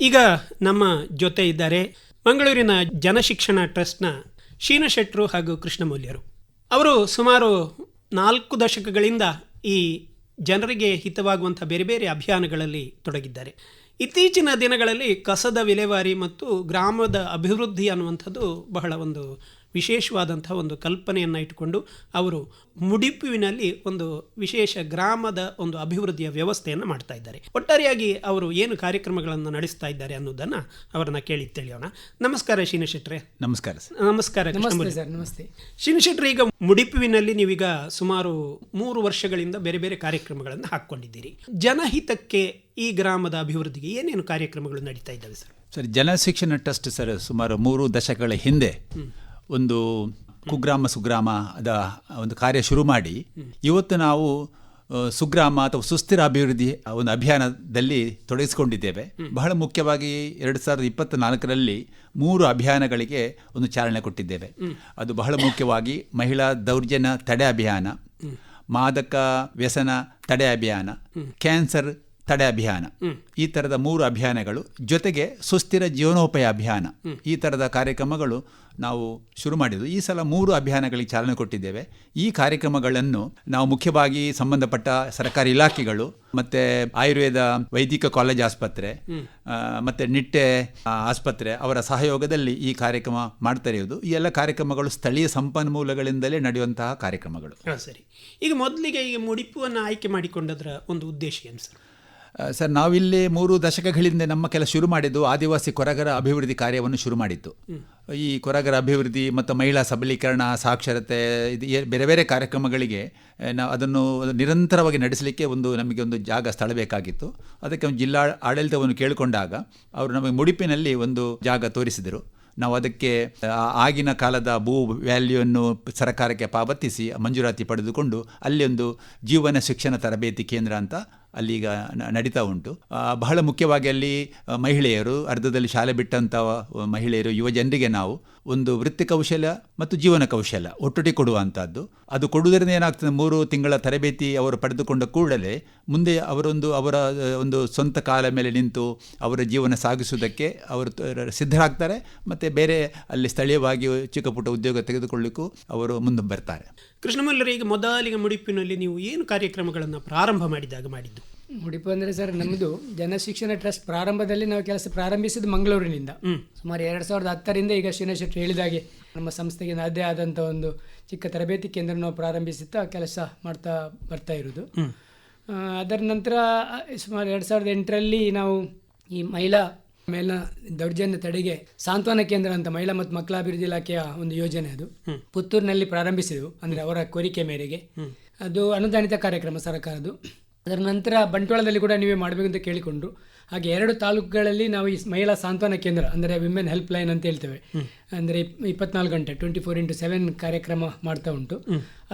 ಈಗ ನಮ್ಮ ಜೊತೆ ಇದ್ದಾರೆ ಮಂಗಳೂರಿನ ಜನಶಿಕ್ಷಣ ಟ್ರಸ್ಟ್ನ ಶೀನ ಶೆಟ್ರು ಹಾಗೂ ಕೃಷ್ಣಮೌಲ್ಯರು ಅವರು ಸುಮಾರು ನಾಲ್ಕು ದಶಕಗಳಿಂದ ಈ ಜನರಿಗೆ ಹಿತವಾಗುವಂಥ ಬೇರೆ ಬೇರೆ ಅಭಿಯಾನಗಳಲ್ಲಿ ತೊಡಗಿದ್ದಾರೆ. ಇತ್ತೀಚಿನ ದಿನಗಳಲ್ಲಿ ಕಸದ ವಿಲೇವಾರಿ ಮತ್ತು ಗ್ರಾಮದ ಅಭಿವೃದ್ಧಿ ಅನ್ನುವಂಥದ್ದು ಬಹಳ ಒಂದು ವಿಶೇಷವಾದಂಥ ಒಂದು ಕಲ್ಪನೆಯನ್ನು ಇಟ್ಟುಕೊಂಡು ಅವರು ಮುಡಿಪುವಿನಲ್ಲಿ ಒಂದು ವಿಶೇಷ ಗ್ರಾಮದ ಒಂದು ಅಭಿವೃದ್ಧಿಯ ವ್ಯವಸ್ಥೆಯನ್ನು ಮಾಡ್ತಾ ಇದ್ದಾರೆ. ಒಟ್ಟಾರೆಯಾಗಿ ಅವರು ಏನು ಕಾರ್ಯಕ್ರಮಗಳನ್ನು ನಡೆಸ್ತಾ ಇದ್ದಾರೆ ಅನ್ನೋದನ್ನು ಅವರನ್ನು ಕೇಳಿ ತಿಳಿಯೋಣ. ನಮಸ್ಕಾರ ಶೀನಶೆಟ್ರೆ. ನಮಸ್ಕಾರ ಸರ್. ನಮಸ್ಕಾರ ನಮಸ್ತೆ ಶಿನಶೆಟ್ರೆ ಸರ್ ನಮಸ್ತೆ. ಶೀನಶೆಟ್ರೆ ಈಗ ಮುಡಿಪುವಿನಲ್ಲಿ ನೀವೀಗ ಸುಮಾರು ಮೂರು ವರ್ಷಗಳಿಂದ ಬೇರೆ ಬೇರೆ ಕಾರ್ಯಕ್ರಮಗಳನ್ನು ಹಾಕ್ಕೊಂಡಿದ್ದೀರಿ. ಜನಹಿತಕ್ಕೆ ಈ ಗ್ರಾಮದ ಅಭಿವೃದ್ಧಿಗೆ ಏನೇನು ಕಾರ್ಯಕ್ರಮಗಳು ನಡೀತಾ ಇದ್ದಾವೆ sir? Sir Janashikshana trust sir ಸುಮಾರು ಮೂರು ದಶಕಗಳ ಹಿಂದೆ ಒಂದು ಕುಗ್ರಾಮ ಸುಗ್ರಾಮದ ಒಂದು ಕಾರ್ಯ ಶುರು ಮಾಡಿ, ಇವತ್ತು ನಾವು ಸುಗ್ರಾಮ ಅಥವಾ ಸುಸ್ಥಿರ ಅಭಿವೃದ್ಧಿ ಒಂದು ಅಭಿಯಾನದಲ್ಲಿ ತೊಡಗಿಸಿಕೊಂಡಿದ್ದೇವೆ. ಬಹಳ ಮುಖ್ಯವಾಗಿ ಎರಡು ಸಾವಿರದ ಇಪ್ಪತ್ತ ನಾಲ್ಕರಲ್ಲಿ ಮೂರು ಅಭಿಯಾನಗಳಿಗೆ ಒಂದು ಚಾಲನೆ ಕೊಟ್ಟಿದ್ದೇವೆ. ಅದು ಬಹಳ ಮುಖ್ಯವಾಗಿ ಮಹಿಳಾ ದೌರ್ಜನ್ಯ ತಡೆ ಅಭಿಯಾನ, ಮಾದಕ ವ್ಯಸನ ತಡೆ ಅಭಿಯಾನ, ಕ್ಯಾನ್ಸರ್ ತಡೆ ಅಭಿಯಾನ. ಈ ಥರದ ಮೂರು ಅಭಿಯಾನಗಳು ಜೊತೆಗೆ ಸುಸ್ಥಿರ ಜೀವನೋಪಾಯ ಅಭಿಯಾನ. ಈ ಥರದ ಕಾರ್ಯಕ್ರಮಗಳು ನಾವು ಶುರು ಮಾಡಿದ್ದು. ಈ ಸಲ ಮೂರು ಅಭಿಯಾನಗಳಿಗೆ ಚಾಲನೆ ಕೊಟ್ಟಿದ್ದೇವೆ. ಈ ಕಾರ್ಯಕ್ರಮಗಳನ್ನು ನಾವು ಮುಖ್ಯವಾಗಿ ಸಂಬಂಧಪಟ್ಟ ಸರ್ಕಾರಿ ಇಲಾಖೆಗಳು ಮತ್ತೆ ಆಯುರ್ವೇದ ವೈದಿಕ ಕಾಲೇಜ್ ಆಸ್ಪತ್ರೆ ಮತ್ತೆ ನಿಟ್ಟೆ ಆಸ್ಪತ್ರೆ ಅವರ ಸಹಯೋಗದಲ್ಲಿ ಈ ಕಾರ್ಯಕ್ರಮ ಮಾಡ್ತಾ ಇರೋದು ಈ ಎಲ್ಲ ಕಾರ್ಯಕ್ರಮಗಳು ಸ್ಥಳೀಯ ಸಂಪನ್ಮೂಲಗಳಿಂದಲೇ ನಡೆಯುವಂತಹ ಕಾರ್ಯಕ್ರಮಗಳು. ಸರಿ. ಈಗ ಮೊದಲಿಗೆ ಈಗ ಮುಡಿಪುವನ್ನು ಆಯ್ಕೆ ಮಾಡಿಕೊಂಡದ್ರ ಒಂದು ಉದ್ದೇಶ ಏನು ಸರ್? ಸರ್, ನಾವಿಲ್ಲಿ ಮೂರು ದಶಕಗಳಿಂದ ನಮ್ಮ ಕೆಲಸ ಶುರು ಮಾಡಿದ್ದು ಆದಿವಾಸಿ ಕೊರಗರ ಅಭಿವೃದ್ಧಿ ಕಾರ್ಯವನ್ನು ಶುರು ಮಾಡಿತ್ತು ಈ ಕೊರಗರ ಅಭಿವೃದ್ಧಿ ಮತ್ತು ಮಹಿಳಾ ಸಬಲೀಕರಣ, ಸಾಕ್ಷರತೆ, ಇದು ಬೇರೆ ಬೇರೆ ಕಾರ್ಯಕ್ರಮಗಳಿಗೆ ನಾವು ಅದನ್ನು ನಿರಂತರವಾಗಿ ನಡೆಸಲಿಕ್ಕೆ ಒಂದು ನಮಗೆ ಒಂದು ಜಾಗ ಸ್ಥಳ ಬೇಕಾಗಿತ್ತು ಅದಕ್ಕೆ ಒಂದು ಜಿಲ್ಲಾ ಆಡಳಿತವನ್ನು ಕೇಳಿಕೊಂಡಾಗ ಅವರು ನಮಗೆ ಮುಡಿಪಿನಲ್ಲಿ ಒಂದು ಜಾಗ ತೋರಿಸಿದರು. ನಾವು ಅದಕ್ಕೆ ಆಗಿನ ಕಾಲದ ಭೂ ವ್ಯಾಲ್ಯೂವನ್ನು ಸರ್ಕಾರಕ್ಕೆ ಪಾವತಿಸಿ ಮಂಜೂರಾತಿ ಪಡೆದುಕೊಂಡು ಅಲ್ಲಿ ಒಂದು ಜೀವನ ಶಿಕ್ಷಣ ತರಬೇತಿ ಕೇಂದ್ರ ಅಂತ ಅಲ್ಲೀಗ ನಡೀತಾ ಉಂಟು. ಬಹಳ ಮುಖ್ಯವಾಗಿ ಅಲ್ಲಿ ಮಹಿಳೆಯರು, ಅರ್ಧದಲ್ಲಿ ಶಾಲೆ ಬಿಟ್ಟಂಥ ಮಹಿಳೆಯರು, ಯುವ ಜನರಿಗೆ ನಾವು ಒಂದು ವೃತ್ತಿ ಕೌಶಲ್ಯ ಮತ್ತು ಜೀವನ ಕೌಶಲ್ಯ ಒಟ್ಟೊಟ್ಟಿಗೆ ಕೊಡುವಂಥದ್ದು ಅದು ಕೊಡುವುದರಿಂದ ಏನಾಗ್ತದೆ, ಮೂರು ತಿಂಗಳ ತರಬೇತಿ ಅವರು ಪಡೆದುಕೊಂಡ ಕೂಡಲೇ ಮುಂದೆ ಅವರೊಂದು, ಅವರ ಒಂದು ಸ್ವಂತ ಕಾಲ ಮೇಲೆ ನಿಂತು ಅವರ ಜೀವನ ಸಾಗಿಸುವುದಕ್ಕೆ ಅವರು ಸಿದ್ಧರಾಗ್ತಾರೆ. ಮತ್ತು ಬೇರೆ ಅಲ್ಲಿ ಸ್ಥಳೀಯವಾಗಿ ಚಿಕ್ಕ ಪುಟ್ಟ ಉದ್ಯೋಗ ತೆಗೆದುಕೊಳ್ಳಿಕ್ಕೂ ಅವರು ಮುಂದೆ ಬರ್ತಾರೆ. ಕೃಷ್ಣಮಲ್ಲರ ಈಗ ಮೊದಲಿಗೆ ಮುಡಿಪಿನಲ್ಲಿ ನೀವು ಏನು ಕಾರ್ಯಕ್ರಮಗಳನ್ನು ಪ್ರಾರಂಭ ಮಾಡಿದಾಗ ಮಾಡಿದ್ದು? ಮುಡಿಪು ಅಂದರೆ ಸರ್ ನಮ್ಮದು ಜನಶಿಕ್ಷಣ ಟ್ರಸ್ಟ್ ಪ್ರಾರಂಭದಲ್ಲಿ ನಾವು ಕೆಲಸ ಪ್ರಾರಂಭಿಸಿದ ಮಂಗಳೂರಿನಿಂದ. ಸುಮಾರು ಎರಡು ಸಾವಿರದ ಹತ್ತರಿಂದ ಈಗ ಶೆಟ್ಟಿ ಹೇಳಿದಾಗೆ ನಮ್ಮ ಸಂಸ್ಥೆಗೆ ಅದೇ ಆದಂಥ ಒಂದು ಚಿಕ್ಕ ತರಬೇತಿ ಕೇಂದ್ರ ನಾವು ಪ್ರಾರಂಭಿಸುತ್ತಾ ಕೆಲಸ ಮಾಡ್ತಾ ಬರ್ತಾ ಇರೋದು. ಅದರ ನಂತರ ಸುಮಾರು ಎರಡು ಸಾವಿರದ ಎಂಟರಲ್ಲಿ ನಾವು ಈ ಮಹಿಳಾ ಮೇಲಿನ ದೌರ್ಜನ್ಯ ತಡೆಗೆ ಸಾಂತ್ವನ ಕೇಂದ್ರ ಅಂತ ಮಹಿಳಾ ಮತ್ತು ಮಕ್ಕಳ ಅಭಿವೃದ್ಧಿ ಇಲಾಖೆಯ ಒಂದು ಯೋಜನೆ ಅದು. ಪುತ್ತೂರಿನಲ್ಲಿ ಪ್ರಾರಂಭಿಸಿದೆವು. ಅಂದರೆ ಅವರ ಕೋರಿಕೆ ಮೇರೆಗೆ. ಅದು ಅನುದಾನಿತ ಕಾರ್ಯಕ್ರಮ ಸರ್ಕಾರದ್ದು. ಅದರ ನಂತರ ಬಂಟ್ವಾಳದಲ್ಲಿ ಕೂಡ ನೀವೇ ಮಾಡಬೇಕು ಅಂತ ಕೇಳಿಕೊಂಡ್ರು ಹಾಗೆ ಎರಡು ತಾಲೂಕುಗಳಲ್ಲಿ ನಾವು ಈ ಮಹಿಳಾ ಸಾಂತ್ವನ ಕೇಂದ್ರ ಅಂದರೆ ವಿಮೆನ್ ಹೆಲ್ಪ್ ಲೈನ್ ಅಂತ ಹೇಳ್ತೇವೆ. ಅಂದರೆ ಇಪ್ಪತ್ನಾಲ್ಕು ಗಂಟೆ ಟ್ವೆಂಟಿ ಫೋರ್ ಇಂಟು ಸೆವೆನ್ ಕಾರ್ಯಕ್ರಮ ಮಾಡ್ತಾ ಉಂಟು.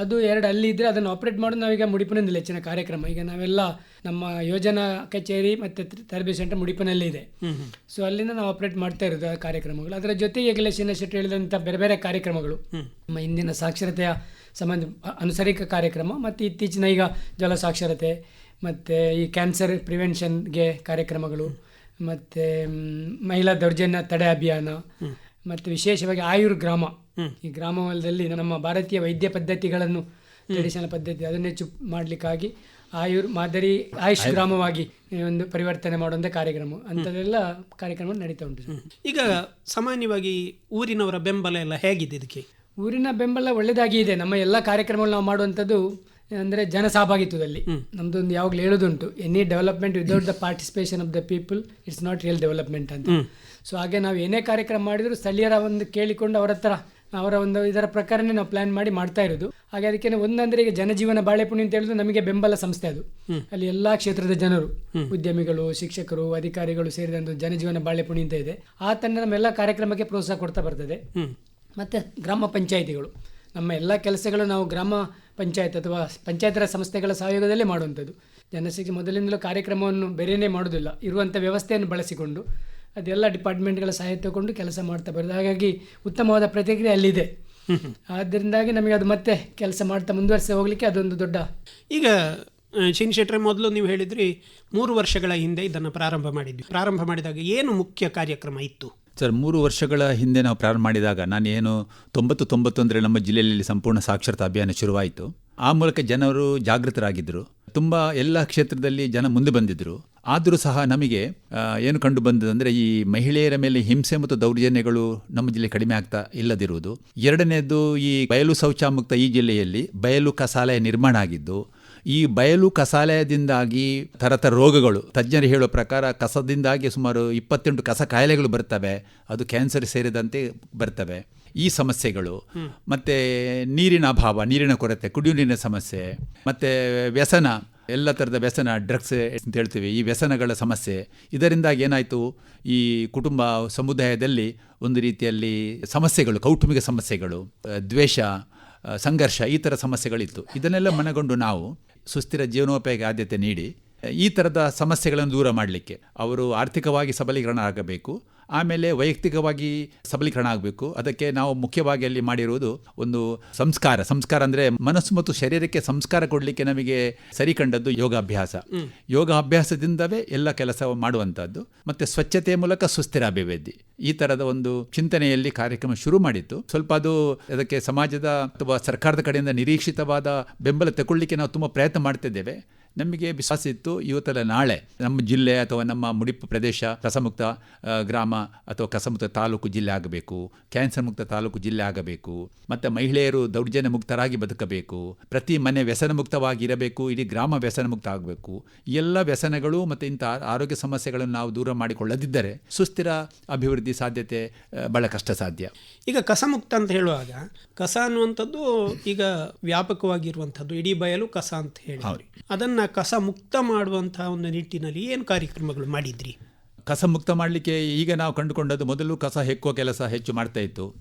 ಅದು ಎರಡು ಅಲ್ಲಿ ಇದ್ದರೆ ಅದನ್ನು ಆಪರೇಟ್ ಮಾಡೋದು ನಾವೀಗ ಮುಡಿಪಿನಲ್ಲಿ ಹೆಚ್ಚಿನ ಕಾರ್ಯಕ್ರಮ. ಈಗ ನಾವೆಲ್ಲ ನಮ್ಮ ಯೋಜನಾ ಕಚೇರಿ ಮತ್ತು ತರಬೇತಿ ಸೆಂಟರ್ ಮುಡಿಪನಲ್ಲಿ ಇದೆ. ಸೊ ಅಲ್ಲಿಂದ ನಾವು ಆಪರೇಟ್ ಮಾಡ್ತಾ ಇರೋದು ಆ ಕಾರ್ಯಕ್ರಮಗಳು. ಅದರ ಜೊತೆಗೆ ಶೀನ ಶೆಟ್ಟಿ ಹೇಳಿದಂಥ ಬೇರೆ ಬೇರೆ ಕಾರ್ಯಕ್ರಮಗಳು. ನಮ್ಮ ಇಂದಿನ ಸಾಕ್ಷರತೆಯ ಸಂಬಂಧ ಅನುಸರಿಕ ಕಾರ್ಯಕ್ರಮ ಮತ್ತು ಇತ್ತೀಚಿನ ಈಗ ಜಲ ಸಾಕ್ಷರತೆ ಮತ್ತು ಈ ಕ್ಯಾನ್ಸರ್ ಪ್ರಿವೆನ್ಷನ್ಗೆ ಕಾರ್ಯಕ್ರಮಗಳು ಮತ್ತು ಮಹಿಳಾ ದೌರ್ಜನ್ಯ ತಡೆ ಅಭಿಯಾನ ಮತ್ತು ವಿಶೇಷವಾಗಿ ಆಯುರ್ ಗ್ರಾಮ ಈ ಗ್ರಾಮದಲ್ಲಿ ನಮ್ಮ ಭಾರತೀಯ ವೈದ್ಯ ಪದ್ಧತಿಗಳನ್ನು ಟ್ರೆಡಿಷನಲ್ ಪದ್ಧತಿ ಅದನ್ನು ಹೆಚ್ಚು ಮಾಡಲಿಕ್ಕಾಗಿ ಆಯುರ್ ಮಾದರಿ ಆಯುಷ್ ಗ್ರಾಮವಾಗಿ ಒಂದು ಪರಿವರ್ತನೆ ಮಾಡುವಂಥ ಕಾರ್ಯಕ್ರಮ ಅಂಥದ್ದೆಲ್ಲ ಕಾರ್ಯಕ್ರಮ ನಡೀತಾ ಉಂಟು. ಈಗ ಸಾಮಾನ್ಯವಾಗಿ ಊರಿನವರ ಬೆಂಬಲ ಎಲ್ಲ ಹೇಗಿದೆ ಇದಕ್ಕೆ? ಊರಿನ ಬೆಂಬಲ ಒಳ್ಳೆಯದಾಗಿ ಇದೆ. ನಮ್ಮ ಎಲ್ಲ ಕಾರ್ಯಕ್ರಮಗಳು ನಾವು ಮಾಡುವಂಥದ್ದು ಅಂದರೆ ಜನ ಸಹಭಾಗಿತ್ವದಲ್ಲಿ ನಮ್ದೊಂದು ಯಾವಾಗಲೂ ಹೇಳೋದುಂಟು. Any development without the participation of the people it's not real development ಅಂತ. ಸೊ ಹಾಗೆ ನಾವು ಏನೇ ಕಾರ್ಯಕ್ರಮ ಮಾಡಿದರೂ ಸ್ಥಳೀಯರ ಒಂದು ಕೇಳಿಕೊಂಡು ಅವರ ಹತ್ರ ಅವರ ಒಂದು ಇದರ ಪ್ರಕಾರನೇ ನಾವು ಪ್ಲಾನ್ ಮಾಡಿ ಮಾಡ್ತಾ ಇರೋದು. ಹಾಗೆ ಅದಕ್ಕೆ ಒಂದಂದ್ರೆ ಈಗ ಜನಜೀವನ ಬಾಳೆಪುಣಿ ಅಂತ ಹೇಳಿದ್ರೆ ನಮಗೆ ಬೆಂಬಲ ಸಂಸ್ಥೆ ಅದು. ಅಲ್ಲಿ ಎಲ್ಲಾ ಕ್ಷೇತ್ರದ ಜನರು ಉದ್ಯಮಿಗಳು ಶಿಕ್ಷಕರು ಅಧಿಕಾರಿಗಳು ಸೇರಿದಂತ ಜನಜೀವನ ಬಾಳೆಪುಣಿ ಅಂತ ಇದೆ. ಆ ತಂಡ ನಮ್ಮೆಲ್ಲ ಕಾರ್ಯಕ್ರಮಕ್ಕೆ ಪ್ರೋತ್ಸಾಹ ಕೊಡ್ತಾ ಬರ್ತದೆ. ಮತ್ತು ಗ್ರಾಮ ಪಂಚಾಯಿತಿಗಳು. ನಮ್ಮ ಎಲ್ಲ ಕೆಲಸಗಳು ನಾವು ಗ್ರಾಮ ಪಂಚಾಯತ್ ಅಥವಾ ಪಂಚಾಯತ್ ರಾಜ್ ಸಂಸ್ಥೆಗಳ ಸಹಯೋಗದಲ್ಲೇ ಮಾಡುವಂಥದ್ದು. ಜನಶಿಕ್ಷೆ ಮೊದಲಿಂದಲೂ ಕಾರ್ಯಕ್ರಮವನ್ನು ಬೇರೆಯೇ ಮಾಡೋದಿಲ್ಲ ಇರುವಂಥ ವ್ಯವಸ್ಥೆಯನ್ನು ಬಳಸಿಕೊಂಡು ಅದೆಲ್ಲ ಡಿಪಾರ್ಟ್ಮೆಂಟ್ಗಳ ಸಹಾಯ ತಗೊಂಡು ಕೆಲಸ ಮಾಡ್ತಾ ಬರೋದು. ಹಾಗಾಗಿ ಉತ್ತಮವಾದ ಪ್ರತಿಕ್ರಿಯೆ ಅಲ್ಲಿದೆ. ಆದ್ದರಿಂದಾಗಿ ನಮಗೆ ಅದು ಮತ್ತೆ ಕೆಲಸ ಮಾಡ್ತಾ ಮುಂದುವರಿಸಿ ಹೋಗಲಿಕ್ಕೆ ಅದೊಂದು ದೊಡ್ಡ ಈಗ ಶಿನ್ ಶೆಟ್ರೆ ಮೊದಲು ನೀವು ಹೇಳಿದ್ರಿ ಮೂರು ವರ್ಷಗಳ ಹಿಂದೆ ಇದನ್ನು ಪ್ರಾರಂಭ ಮಾಡಿದ್ವಿ. ಪ್ರಾರಂಭ ಮಾಡಿದಾಗ ಏನು ಮುಖ್ಯ ಕಾರ್ಯಕ್ರಮ ಇತ್ತು? ಸರ್, ಮೂರು ವರ್ಷಗಳ ಹಿಂದೆ ನಾವು ಪ್ರಾರಂಭ ಮಾಡಿದಾಗ ನಾನು ಏನು ತೊಂಬತ್ತು ತೊಂಬತ್ತು ಅಂದರೆ ನಮ್ಮ ಜಿಲ್ಲೆಯಲ್ಲಿ ಸಂಪೂರ್ಣ ಸಾಕ್ಷರತಾ ಅಭಿಯಾನ ಶುರುವಾಯಿತು. ಆ ಮೂಲಕ ಜನರು ಜಾಗೃತರಾಗಿದ್ದರು. ತುಂಬ ಎಲ್ಲ ಕ್ಷೇತ್ರದಲ್ಲಿ ಜನ ಮುಂದೆ ಬಂದಿದ್ದರು. ಆದರೂ ಸಹ ನಮಗೆ ಏನು ಕಂಡು ಬಂದದಂದರೆ ಈ ಮಹಿಳೆಯರ ಮೇಲೆ ಹಿಂಸೆ ಮತ್ತು ದೌರ್ಜನ್ಯಗಳು ನಮ್ಮ ಜಿಲ್ಲೆ ಕಡಿಮೆ ಆಗ್ತಾ ಇಲ್ಲದಿರುವುದು. ಎರಡನೇದು ಈ ಬಯಲು ಶೌಚಾಮುಕ್ತ ಈ ಜಿಲ್ಲೆಯಲ್ಲಿ ಬಯಲು ಕಸಾಲಯ ನಿರ್ಮಾಣ ಆಗಿದ್ದು ಈ ಬಯಲು ಕಸಾಲಯದಿಂದಾಗಿ ಥರಥರ ರೋಗಗಳು. ತಜ್ಞರು ಹೇಳೋ ಪ್ರಕಾರ ಕಸದಿಂದಾಗಿ ಸುಮಾರು ಇಪ್ಪತ್ತೆಂಟು ಕಸ ಕಾಯಿಲೆಗಳು ಬರ್ತವೆ. ಅದು ಕ್ಯಾನ್ಸರ್ ಸೇರಿದಂತೆ ಬರ್ತವೆ. ಈ ಸಮಸ್ಯೆಗಳು. ಮತ್ತು ನೀರಿನ ಅಭಾವ ನೀರಿನ ಕೊರತೆ ಕುಡಿಯುವ ನೀರಿನ ಸಮಸ್ಯೆ ಮತ್ತು ವ್ಯಸನ ಎಲ್ಲ ಥರದ ವ್ಯಸನ ಡ್ರಗ್ಸ್ ಅಂತ ಹೇಳ್ತೀವಿ ಈ ವ್ಯಸನಗಳ ಸಮಸ್ಯೆ. ಇದರಿಂದಾಗಿ ಏನಾಯಿತು? ಈ ಕುಟುಂಬ ಸಮುದಾಯದಲ್ಲಿ ಒಂದು ರೀತಿಯಲ್ಲಿ ಸಮಸ್ಯೆಗಳು ಕೌಟುಂಬಿಕ ಸಮಸ್ಯೆಗಳು ದ್ವೇಷ ಸಂಘರ್ಷ ಈ ಥರ ಸಮಸ್ಯೆಗಳಿತ್ತು. ಇದನ್ನೆಲ್ಲ ಮನಗೊಂಡು ನಾವು ಸುಸ್ಥಿರ ಜೀವನೋಪಾಯಕ್ಕೆ ಆದ್ಯತೆ ನೀಡಿ ಈ ಥರದ ಸಮಸ್ಯೆಗಳನ್ನು ದೂರ ಮಾಡಲಿಕ್ಕೆ ಅವರು ಆರ್ಥಿಕವಾಗಿ ಸಬಲೀಕರಣ ಆಗಬೇಕು. ಆಮೇಲೆ ವೈಯಕ್ತಿಕವಾಗಿ ಸಬಲೀಕರಣ ಆಗಬೇಕು. ಅದಕ್ಕೆ ನಾವು ಮುಖ್ಯವಾಗಿ ಅಲ್ಲಿ ಮಾಡಿರುವುದು ಒಂದು ಸಂಸ್ಕಾರ. ಸಂಸ್ಕಾರ ಅಂದರೆ ಮನಸ್ಸು ಮತ್ತು ಶರೀರಕ್ಕೆ ಸಂಸ್ಕಾರ ಕೊಡಲಿಕ್ಕೆ ನಮಗೆ ಸರಿ ಕಂಡದ್ದು ಯೋಗಾಭ್ಯಾಸ. ಯೋಗ ಅಭ್ಯಾಸದಿಂದವೇ ಎಲ್ಲ ಕೆಲಸ ಮಾಡುವಂಥದ್ದು. ಮತ್ತು ಸ್ವಚ್ಛತೆಯ ಮೂಲಕ ಸುಸ್ಥಿರ ಅಭಿವೃದ್ಧಿ. ಈ ಥರದ ಒಂದು ಚಿಂತನೆಯಲ್ಲಿ ಕಾರ್ಯಕ್ರಮ ಶುರು ಮಾಡಿತ್ತು. ಸ್ವಲ್ಪ ಅದು ಅದಕ್ಕೆ ಸಮಾಜದ ಅಥವಾ ಸರ್ಕಾರದ ಕಡೆಯಿಂದ ನಿರೀಕ್ಷಿತವಾದ ಬೆಂಬಲ ತಗೊಳ್ಳಿಕ್ಕೆ ನಾವು ತುಂಬ ಪ್ರಯತ್ನ ಮಾಡ್ತಿದ್ದೇವೆ. ನಮಗೆ ವಿಶ್ವಾಸ ಇತ್ತು ಇವತ್ತಲ್ಲ ನಾಳೆ. ನಮ್ಮ ಜಿಲ್ಲೆ ಅಥವಾ ನಮ್ಮ ಮುಡಿಪು ಪ್ರದೇಶ ಕಸಮುಕ್ತ ಗ್ರಾಮ ಅಥವಾ ಕಸಮುಕ್ತ ತಾಲೂಕು ಜಿಲ್ಲೆ ಆಗಬೇಕು. ಕ್ಯಾನ್ಸರ್ ಮುಕ್ತ ತಾಲೂಕು ಜಿಲ್ಲೆ ಆಗಬೇಕು. ಮತ್ತು ಮಹಿಳೆಯರು ದೌರ್ಜನ್ಯ ಮುಕ್ತರಾಗಿ ಬದುಕಬೇಕು. ಪ್ರತಿ ಮನೆ ವ್ಯಸನ ಮುಕ್ತವಾಗಿ ಇರಬೇಕು ಇಡೀ ಗ್ರಾಮ ವ್ಯಸನ ಮುಕ್ತ ಆಗಬೇಕು. ಎಲ್ಲ ವ್ಯಸನಗಳು ಮತ್ತು ಇಂಥ ಆರೋಗ್ಯ ಸಮಸ್ಯೆಗಳನ್ನು ನಾವು ದೂರ ಮಾಡಿಕೊಳ್ಳದಿದ್ದರೆ ಸುಸ್ಥಿರ ಅಭಿವೃದ್ಧಿ ಸಾಧ್ಯತೆ ಬಹಳ ಕಷ್ಟ ಸಾಧ್ಯ. ಈಗ ಕಸಮುಕ್ತ ಅಂತ ಹೇಳುವಾಗ ಕಸ ಅನ್ನುವಂಥದ್ದು ಈಗ ವ್ಯಾಪಕವಾಗಿರುವಂಥದ್ದು. ಇಡೀ ಬಯಲು ಕಸ ಅಂತ ಹೇಳಿ. ಅದನ್ನ ಕಸ ಮುಕ್ತ ಮಾಡುವಂಥ ಒಂದು ನಿಟ್ಟಿನಲ್ಲಿ ಏನು ಕಾರ್ಯಕ್ರಮಗಳು ಮಾಡಿದ್ರಿ? ಕಸ ಮುಕ್ತ ಮಾಡಲಿಕ್ಕೆ ಈಗ ನಾವು ಕಂಡುಕೊಂಡದ್ದು ಮೊದಲು ಕಸ ಹೆಕ್ಕುವ ಕೆಲಸ ಹೆಚ್ಚು ಮಾಡ್ತಾ ಇತ್ತು.